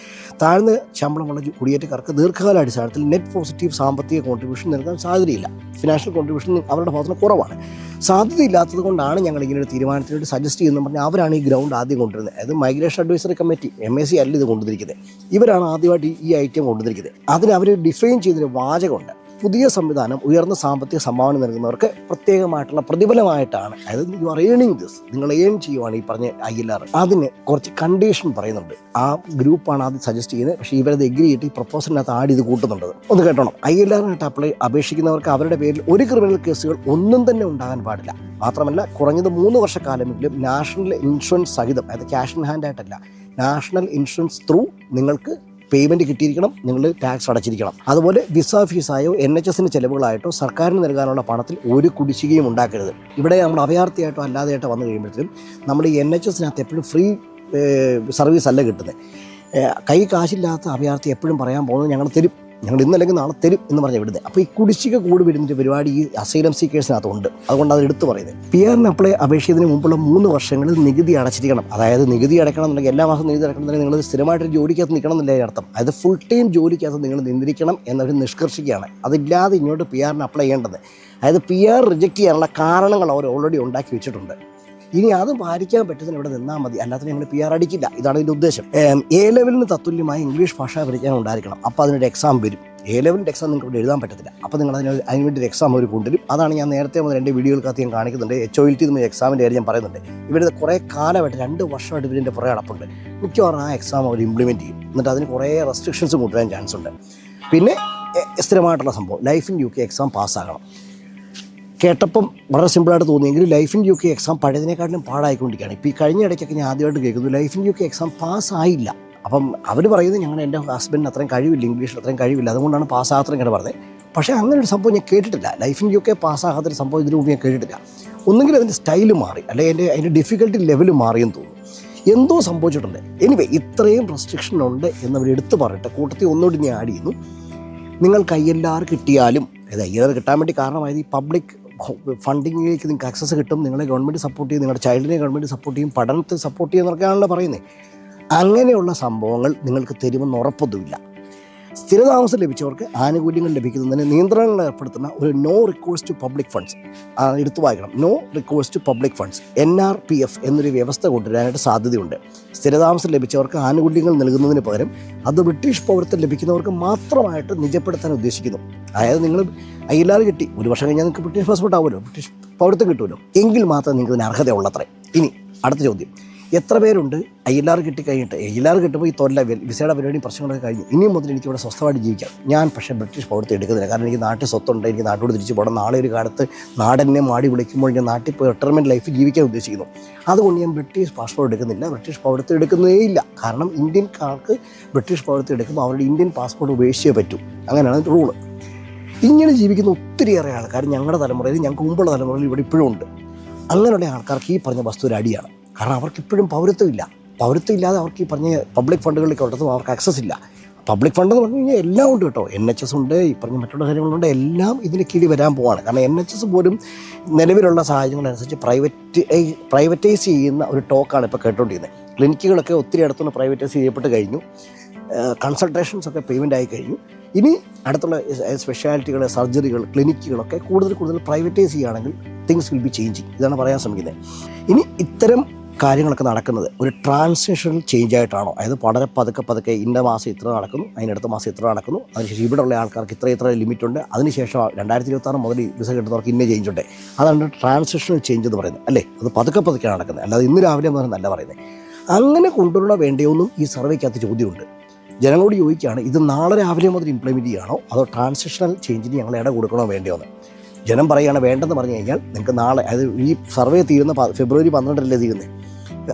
താഴ്ന്ന ശമ്പളമുള്ള കുടിയേറ്റക്കാർക്ക് ദീർഘകാല അടിസ്ഥാനത്തിൽ നെറ്റ് പോസിറ്റീവ് സാമ്പത്തിക കോൺട്രിബ്യൂഷൻ നൽകാൻ സാധ്യതയില്ല. ഫിനാൻഷ്യൽ കോൺട്രിബ്യൂഷൻ അവരുടെ ഭാഗത്തുനിന്ന് കുറവാണ്. സാധ്യതയില്ലാത്തത് കൊണ്ടാണ് ഞങ്ങൾ ഇങ്ങനെ ഒരു തീരുമാനത്തിനോട് സജസ്റ്റ് ചെയ്യുന്നത് പറഞ്ഞാൽ അവരാണ് ഈ ഗ്രൗണ്ട് ആദ്യം കൊണ്ടുവരുന്നത്. അതായത് migration advisory committee M S C അല്ല ഇത് കൊണ്ടുവന്നിരിക്കുന്നത്. ഇവരാണ് ആദ്യമായിട്ട് ഈ ഐറ്റം കൊണ്ടുവന്നിരിക്കുന്നത്. അതിന് അവർ ഡിഫൈൻ ചെയ്തൊരു വാചകമുണ്ട്. പുതിയ സംവിധാനം ഉയർന്ന സാമ്പത്തിക സംഭാവന നൽകുന്നവർക്ക് പ്രത്യേകമായിട്ടുള്ള പ്രതിഫലമായിട്ടാണ്. അതായത് യു ആർ ഏണിംഗ് ദിസ് നിങ്ങൾ ഏൺ ചെയ്യുവാണ് ഈ പറഞ്ഞ ഐ എൽ ആർ. അതിന് കുറച്ച് കണ്ടീഷൻ പറയുന്നുണ്ട്. ആ ഗ്രൂപ്പാണ് ആദ്യം സജസ്റ്റ് ചെയ്യുന്നത്. പക്ഷേ ഇവരത് എഗ്രി ചെയ്തിട്ട് ഈ പ്രപ്പോസലിനകത്ത് ആഡ് ചെയ്ത് കൂട്ടുന്നുണ്ട്. ഒന്ന് കേട്ടോണം. ഐ എൽ ആറിനായിട്ട് അപ്ലൈ അപേക്ഷിക്കുന്നവർക്ക് അവരുടെ പേരിൽ ഒരു ക്രിമിനൽ കേസുകൾ ഒന്നും തന്നെ ഉണ്ടാകാൻ പാടില്ല. മാത്രമല്ല കുറഞ്ഞത് മൂന്ന് വർഷക്കാലമെങ്കിലും നാഷണൽ ഇൻഷുറൻസ് സഹിതം അതായത് ക്യാഷ് ഇൻ ഹാൻഡ് ആയിട്ടല്ല നാഷണൽ ഇൻഷുറൻസ് ത്രൂ നിങ്ങൾക്ക് പേയ്മെന്റ് കിട്ടിയിരിക്കണം നിങ്ങൾ ടാക്സ് അടച്ചിരിക്കണം. അതുപോലെ വിസ ഫീസായോ എൻ എച്ച് എസിന് ചിലവുകളായിട്ടോ സർക്കാരിന് നൽകാനുള്ള പണത്തിൽ ഒരു കുടിശ്ശികയും ഉണ്ടാക്കരുത്. ഇവിടെ നമ്മൾ അഭയാർത്ഥിയായിട്ടോ അല്ലാതെയായിട്ടോ വന്നു കഴിയുമ്പോഴത്തേക്കും നമ്മൾ ഈ എൻ എച്ച് എസിനകത്ത് എപ്പോഴും ഫ്രീ സർവീസ് അല്ല കിട്ടുന്നത്. കൈ കാശില്ലാത്ത അഭയാർത്ഥി എപ്പോഴും പറയാൻ പോകുന്നത് ഞങ്ങൾ തരും ഞങ്ങൾ ഇന്നല്ലെങ്കിൽ നാളെ തരും എന്ന് പറഞ്ഞാൽ വിടുന്നത് അപ്പോൾ ഈ കുടിശ്ശിക കൂടി വരുന്നൊരു പരിപാടി ഈ അസൈലം സീക്കേഴ്സിനകത്തുണ്ട് അതുകൊണ്ട് അത് എടുത്തു പറയുന്നത്. പി ആറിന് അപ്ലൈ അപേക്ഷിച്ചതിന് മുമ്പുള്ള മൂന്ന് വർഷങ്ങളിൽ നികുതി അടച്ചിരിക്കണം. അതായത് നികുതി അടയ്ക്കണം എന്നുണ്ടെങ്കിൽ എല്ലാ മാസം നികുതി അടക്കണം എന്നുണ്ടെങ്കിൽ നിങ്ങൾ സ്ഥിരമായിട്ട് ജോലിക്കകത്ത് നിൽക്കണം എന്നല്ലേ അർത്ഥം അതായത് ഫുൾ ടൈം ജോലിക്കകത്ത് നിങ്ങൾ നിന്നിരിക്കണം എന്നൊരു നിഷ്കർഷിക്കുകയാണ്. അതില്ലാതെ ഇങ്ങോട്ട് പി ആറിന് അപ്ലൈ ചെയ്യേണ്ടത്. അതായത് പി ആർ റിജക്റ്റ് ചെയ്യാനുള്ള കാരണങ്ങൾ അവർ ഓൾറെഡി ഉണ്ടാക്കി വെച്ചിട്ടുണ്ട്. ഇനി അത് പാലിക്കാൻ പറ്റുന്നതിന് ഇവിടെ നിന്നാൽ മതി. അല്ലാതെ ഞങ്ങൾ പി ആർ അടിക്കില്ല. ഇതാണ് ഇതിന്റെ ഉദ്ദേശം. എ ലെവലിന് തത്തുല്യമായ ഇംഗ്ലീഷ് ഭാഷ പഠിക്കാൻ ഉണ്ടായിരിക്കണം. അപ്പോൾ അതിനൊരു എക്സാം വരും. എ ലെവലിന്റെ എക്സാം നിങ്ങൾക്ക് ഇവിടെ എഴുതാൻ പറ്റത്തില്ല. അപ്പോൾ നിങ്ങൾ അതിന് അതിന് വേണ്ടി ഒരു എക്സാം അവർ കൊണ്ടുവരും. അതാണ് ഞാൻ നേരത്തെ മുതൽ എന്റെ വീഡിയോകൾക്കകത്ത് ഞാൻ കാണിക്കുന്നുണ്ട്. എച്ച് ഒ എൽ ടി എന്ന എക്സാമിന്റെ കാര്യം ഞാൻ പറയുന്നുണ്ട്. ഇവരുടെ കുറേ കാലമായിട്ട് രണ്ട് വർഷമായിട്ട് ഇവരിന്റെ പുറകെ അടപ്പുണ്ട് മിക്കവാറും ആ എക്സാം അവർ ഇംപ്ലിമെന്റ് ചെയ്യും. എന്നിട്ട് അതിന് കുറേ റെസ്ട്രിക്ഷൻസ് കൊണ്ടുവരാൻ ചാൻസ് ഉണ്ട്. പിന്നെ സ്ഥിരമായിട്ടുള്ള സംഭവം. Life in U K exam പാസ്സാകണം കേട്ടപ്പം വളരെ സിമ്പിളായിട്ട് തോന്നിയെങ്കിലും life in U K exam പഴയതിനെക്കാട്ടിലും പാടായിക്കൊണ്ടിരിക്കുകയാണ്. ഇപ്പോൾ ഈ കഴിഞ്ഞ ഇടയ്ക്കൊക്കെ ഞാൻ ആദ്യമായിട്ട് കേൾക്കുന്നു life in U K exam പാസ്സായില്ല. അപ്പം അവർ പറയുന്നത് ഞങ്ങൾ എന്റെ ഹസ്ബൻഡിന് അത്രയും കഴിവില്ല ഇംഗ്ലീഷിൽ അത്രയും കഴിവില്ല. അതുകൊണ്ടാണ് പാസ്സാകാത്തത് ഇങ്ങനെ പറഞ്ഞത്. പക്ഷേ അങ്ങനെ ഒരു സംഭവം ഞാൻ കേട്ടിട്ടില്ല. ലൈഫ് ഇൻ യു കെ പാസ്സാകാത്തൊരു സംഭവം ഇതിനു മുമ്പ് ഞാൻ കേട്ടിട്ടില്ല. ഒന്നുകിൽ അതിന്റെ സ്റ്റൈൽ മാറി അല്ലെങ്കിൽ അതിന്റെ അതിന്റെ ഡിഫിക്കൽട്ടി ലെവൽ മാറിയെന്ന് തോന്നുന്നു. എന്തോ സംഭവിച്ചിട്ടുണ്ട്. എനിവേ ഇത്രയും റെസ്ട്രിക്ഷൻ ഉണ്ട് എന്നവർ എടുത്തു പറഞ്ഞിട്ട് കൂട്ടത്തിൽ ഒന്നുകൂടി ഞാൻ ആഡ് ചെയ്യുന്നു. നിങ്ങൾ ഐ കിട്ടിയാലും അതായത് കിട്ടാൻ വേണ്ടി കാരണമായത് ഈ പബ്ലിക് ഫണ്ടിങ്ങിലേക്ക് നിങ്ങൾക്ക് ആക്സസ് കിട്ടും. നിങ്ങളെ ഗവൺമെന്റ് സപ്പോർട്ട് ചെയ്യും. നിങ്ങളുടെ ചൈൽഡിനെ ഗവൺമെന്റ് സപ്പോർട്ട് ചെയ്യും. പഠനത്തെ സപ്പോർട്ട് ചെയ്യും എന്നൊക്കെയാണല്ലോ പറയുന്നത് അങ്ങനെയുള്ള സംഭവങ്ങൾ നിങ്ങൾക്ക് തരുമെന്ന് ഉറപ്പൊന്നുമില്ല. സ്ഥിരതാമസം ലഭിച്ചവർക്ക് ആനുകൂല്യങ്ങൾ ലഭിക്കുന്നതിന് നിയന്ത്രണങ്ങൾ ഏർപ്പെടുത്തുന്ന ഒരു no request to public funds എടുത്തു വായിക്കണം. No request to public funds N R P F എന്നൊരു വ്യവസ്ഥ കൊണ്ടുവരാനായിട്ട് സാധ്യതയുണ്ട്. സ്ഥിരതാമസം ലഭിച്ചവർക്ക് ആനുകൂല്യങ്ങൾ നൽകുന്നതിന് പകരം അത് ബ്രിട്ടീഷ് പൗരത്വം ലഭിക്കുന്നവർക്ക് മാത്രമായിട്ട് നിജപ്പെടുത്താൻ ഉദ്ദേശിക്കുന്നു. അതായത് നിങ്ങൾ ഐ എൽ ആർ കിട്ടി. ഒരു വർഷം കഴിഞ്ഞാൽ നിങ്ങൾക്ക് ബ്രിട്ടീഷ് പാസ്പോർട്ട് ആവുമല്ലോ. ബ്രിട്ടീഷ് പൗരത്വം കിട്ടുമല്ലോ. എങ്കിൽ മാത്രമേ നിങ്ങൾക്ക് ഇതിന് അർഹതയുള്ളത്രേ. ഇനി അടുത്ത ചോദ്യം. എത്ര പേരുണ്ട്? ഐ എൽ ആർ കിട്ടിക്കഴിഞ്ഞിട്ട്. ഐ എൽ ആർ കിട്ടുമ്പോൾ ഈ തൊല്ല വിസയുടെ പരിപാടി പ്രശ്നങ്ങളൊക്കെ കഴിഞ്ഞു. ഇനിയും മുതൽ എനിക്ക് ഇവിടെ സ്വസ്ഥമായിട്ട് ജീവിക്കാം. ഞാൻ പക്ഷേ ബ്രിട്ടീഷ് പൗരത്വം എടുക്കുന്നില്ല. കാരണം എനിക്ക് നാട്ടിൽ സ്വത്തുണ്ട്. എനിക്ക് നാട്ടോട് തിരിച്ചു പോകണം. നാളെ ഒരു കാലത്ത് നാടെന്നെ മാടി വിളിക്കുമ്പോൾ ഞാൻ നാട്ടിൽ പോയി റിട്ടയർമെന്റ് ലൈഫ് ജീവിക്കാൻ ഉദ്ദേശിക്കുന്നു. അതുകൊണ്ട് ഞാൻ ബ്രിട്ടീഷ് പാസ്പോർട്ട് എടുക്കുന്നില്ല. ബ്രിട്ടീഷ് പൗരത്വം എടുക്കുന്നേ ഇല്ല. കാരണം ഇന്ത്യൻകാർക്ക് ബ്രിട്ടീഷ് പൗരത്വം എടുക്കുമ്പോൾ അവരുടെ ഇന്ത്യൻ പാസ്പോർട്ട് ഉപേക്ഷിച്ചേ പറ്റൂ. അങ്ങനെയാണ് റൂൾ ഇങ്ങനെ ജീവിക്കുന്ന ഒത്തിരിയേറെ ആൾക്കാർ ഞങ്ങളുടെ തലമുറയിൽ ഞങ്ങൾക്ക് മുമ്പുള്ള തലമുറയിൽ ഇവിടെ ഇപ്പോഴും ഉണ്ട്. അങ്ങനെയുള്ള ആൾക്കാർക്ക് ഈ പറഞ്ഞ വസ്തു ഒരു അടിയാണ്. കാരണം അവർക്ക് ഇപ്പോഴും പൗരത്വം ഇല്ല പൗരത്വം ഇല്ലാതെ അവർക്ക് ഈ പറഞ്ഞ പബ്ലിക് ഫണ്ടുകളിലേക്ക് ഒരിടത്തും അവർക്ക് ആക്സസ് ഇല്ല. പബ്ലിക് ഫണ്ട് എന്ന് പറഞ്ഞു കഴിഞ്ഞാൽ എല്ലാം ഉണ്ട് കേട്ടോ. എൻ എച്ച് എസ് ഉണ്ട് ഈ പറഞ്ഞ മറ്റുള്ള കാര്യങ്ങളുണ്ട് എല്ലാം ഇതിന് കീഴിൽ വരാൻ പോവാണ്. കാരണം എൻ എച്ച് എസ് പോലും നിലവിലുള്ള സാഹചര്യങ്ങളനുസരിച്ച് പ്രൈവറ്റ് പ്രൈവറ്റൈസ് ചെയ്യുന്ന ഒരു ടോക്കാണ് ഇപ്പോൾ കേട്ടോണ്ടിരുന്നത് ക്ലിനിക്കുകളൊക്കെ ഒത്തിരി അടുത്തുനിന്ന് പ്രൈവറ്റൈസ് ചെയ്യപ്പെട്ട് കഴിഞ്ഞു. കൺസൾട്ടേഷൻസ് ഒക്കെ പേയ്മെന്റ് ആയി കഴിഞ്ഞു. ഇനി അടുത്തുള്ള സ്പെഷ്യാലിറ്റികൾ സർജറികൾ ക്ലിനിക്കുകളൊക്കെ കൂടുതൽ കൂടുതൽ പ്രൈവറ്റൈസ് ചെയ്യുകയാണെങ്കിൽ തിങ്സ് വിൽ ബി ചേഞ്ചിങ് ഇതാണ് പറയാൻ ശ്രമിക്കുന്നത്. ഇനി ഇത്തരം കാര്യങ്ങളൊക്കെ നടക്കുന്നത് ഒരു ട്രാൻസിഷണൽ ചേഞ്ച് ആയിട്ടാണോ? അതായത് വളരെ പതുക്കെ പതുക്കെ ഇന്ന മാസം ഇത്ര നടക്കുന്നു അതിനടുത്ത മാസം ഇത്ര നടക്കുന്നു അതിനുശേഷം ഇവിടെയുള്ള ആൾക്കാർക്ക് ഇത്ര ഇത്ര ലിമിറ്റ് ഉണ്ട് അതിനുശേഷം രണ്ടായിരത്തി ഇരുപത്താറ് മുതൽ വിസ കിട്ടുന്നവർക്ക് ഇന്ന ചേഞ്ച് ഉണ്ട്. അതാണ് ട്രാൻസിഷണൽ ചേഞ്ച് എന്ന് പറയുന്നത് അല്ലേ? അത് പതുക്കെ പതുക്കെയാണ് നടക്കുന്നത്. അല്ലാതെ ഇന്ന് രാവിലെ എന്ന് നല്ല പറയുന്നത്. അങ്ങനെ കൊണ്ടുള്ള വേണ്ടിയൊന്നും ഈ സർവേക്കകത്ത് ചോദ്യമുണ്ട്. ജനങ്ങളോട് ചോദിക്കുകയാണ് ഇത് നാളെ രാവിലെ മുതൽ ഇംപ്ലിമെന്റ് ചെയ്യുകയാണോ അതോ ട്രാൻസിഷണൽ ചേഞ്ചിന് ഞങ്ങൾ ഇട കൊടുക്കണോ വേണ്ടിയോ എന്ന്. ജനം പറയുകയാണ് വേണ്ടെന്ന് പറഞ്ഞു കഴിഞ്ഞാൽ നിങ്ങൾക്ക് നാളെ അതായത് ഈ സർവേ തീരുന്ന ഫെബ്രുവരി പന്ത്രണ്ടല്ലേ തീരുന്നത്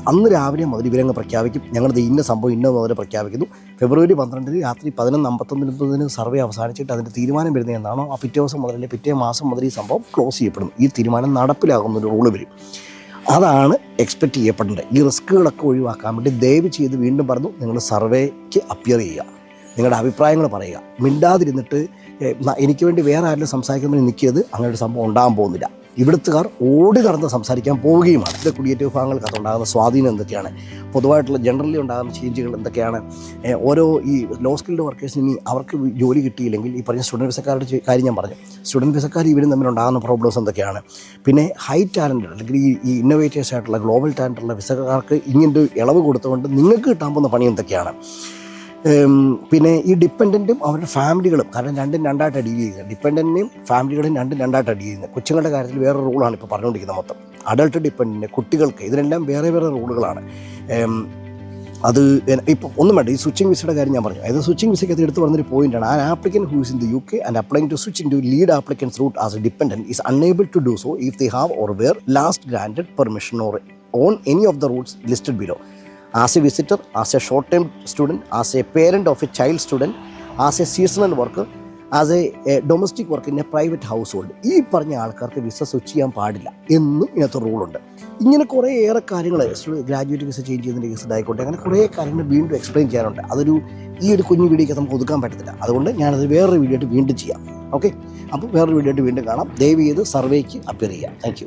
അന്ന് രാവിലെ മുതൽ ഇവരങ്ങ് പ്രഖ്യാപിക്കും. ഞങ്ങളത് ഇന്ന സംഭവം ഇന്ന മുതൽ പ്രഖ്യാപിക്കുന്നു. ഫെബ്രുവരി പന്ത്രണ്ടിന് രാത്രി പതിനൊന്ന് അമ്പത്തൊന്നിന് സർവേ അവസാനിച്ചിട്ട് അതിന്റെ തീരുമാനം വരുന്നത് എന്നാണോ ആ പിറ്റേ ദിവസം മുതൽ പിറ്റേ മാസം മുതൽ ഈ സംഭവം ക്ലോസ് ചെയ്യപ്പെടും ഈ തീരുമാനം നടപ്പിലാകുന്ന ഒരു റൂൾ വരും. അതാണ് എക്സ്പെക്റ്റ് ചെയ്യപ്പെടേണ്ടത്. ഈ റിസ്ക്കുകളൊക്കെ ഒഴിവാക്കാൻ വേണ്ടി ദയവ് ചെയ്ത് വീണ്ടും പറഞ്ഞു നിങ്ങൾ സർവേക്ക് അപ്പിയർ ചെയ്യുക. നിങ്ങളുടെ അഭിപ്രായങ്ങൾ പറയുക. മിണ്ടാതിരുന്നിട്ട് എനിക്ക് വേണ്ടി വേറെ ആരെങ്കിലും സംസാരിക്കുന്നതിന് നിൽക്കിയത് അങ്ങനെ ഒരു സംഭവം ഉണ്ടാകാൻ പോകുന്നില്ല. ഇവിടുത്തുകാർ ഓടി നടന്ന് സംസാരിക്കാൻ പോവുകയുമാണ്. ഇത് കുടിയേറ്റ വിഭാഗങ്ങൾക്ക് അതുണ്ടാകുന്ന സ്വാധീനം എന്തൊക്കെയാണ്? പൊതുവായിട്ടുള്ള ജനറലി ഉണ്ടാകുന്ന ചേഞ്ചുകൾ എന്തൊക്കെയാണ്? ഓരോ ഈ ലോ സ്കിൽഡ് വർക്കേഴ്സിന് ഇനി അവർക്ക് ജോലി കിട്ടിയില്ലെങ്കിൽ ഈ പറഞ്ഞ സ്റ്റുഡന്റ് വിസക്കാരുടെ കാര്യം ഞാൻ പറഞ്ഞു. സ്റ്റുഡന്റ് വിസക്കാർ ഇവരും തമ്മിലുണ്ടാകുന്ന പ്രോബ്ലംസ് എന്തൊക്കെയാണ്? പിന്നെ ഹൈ ടാലന്റഡ് അല്ലെങ്കിൽ ഈ ഇന്നോവേറ്റേഴ്സ് ആയിട്ടുള്ള ഗ്ലോബൽ ടാലന്റുള്ള വിസക്കാർക്ക് ഇങ്ങനൊരു ഇളവ് കൊടുത്തുകൊണ്ട് നിങ്ങൾക്ക് കിട്ടാൻ പോകുന്ന പണി എന്തൊക്കെയാണ്? പിന്നെ ഈ ഡിപ്പെൻഡന്റും അവരുടെ ഫാമിലികളും. കാരണം രണ്ടും രണ്ടായിട്ട് ഡീൽ ചെയ്യുന്നത് ഡിപ്പെൻഡന്റിനെയും ഫാമിലികളെയും രണ്ടും രണ്ടായിട്ട് ഡീൽ ചെയ്യുന്നത് കൊച്ചുങ്ങളുടെ കാര്യത്തിൽ വേറെ റൂളാണ് ഇപ്പോൾ പറഞ്ഞുകൊണ്ടിരിക്കുന്നത് മൊത്തം. അഡൾട്ട് ഡിപ്പെൻഡന്റ് കുട്ടികൾക്ക് ഇതിനെല്ലാം വേറെ വേറെ റൂളുകളാണ്. അത് ഇപ്പോൾ ഒന്നും വേണ്ട. ഈ സ്വിച്ചിങ് വിസയുടെ കാര്യം ഞാൻ പറഞ്ഞു അതായത് സ്വിച്ചിങ് വിസയ്ക്ക് എടുത്ത് പറഞ്ഞൊരു പോയിന്റാണ് an applicant who's in the U K and applying to switch into lead applicant's route as a dependant is unable to do so if they have or were last granted permission or on any of the routes listed below as a visitor as a short time student as a parent of a child student as a seasonal work as a domestic work in a private household ഈ പറഞ്ഞ ആൾക്കാർക്ക് വിസ സ്വിച്ച് ചെയ്യാൻ പാടില്ല എന്നും ഇതിനകത്ത് റൂളുണ്ട് ഇങ്ങനെ കുറേ ഏറെ കാര്യങ്ങൾ ഗ്രാജുവേറ്റ് വിസ ചേഞ്ച് ചെയ്യുന്നതിന്റെ കേസ് ആയിക്കോട്ടെ അങ്ങനെ കുറേ കാര്യങ്ങൾ വീണ്ടും എക്സ്പ്ലെയിൻ ചെയ്യാനുണ്ട്. അതൊരു ഈ ഒരു കുഞ്ഞു വീഡിയോയ്ക്ക് നമുക്ക് ഒതുക്കാൻ പറ്റത്തില്ല. അതുകൊണ്ട് ഞാനത് വേറൊരു വീഡിയോ ആയിട്ട് വീണ്ടും ചെയ്യാം. ഓക്കെ അപ്പോൾ വേറൊരു വീഡിയോ ആയിട്ട് വീണ്ടും കാണാം. ദയവ് ചെയ്ത് സർവേക്ക് അപ്പിയർ ചെയ്യാം താങ്ക്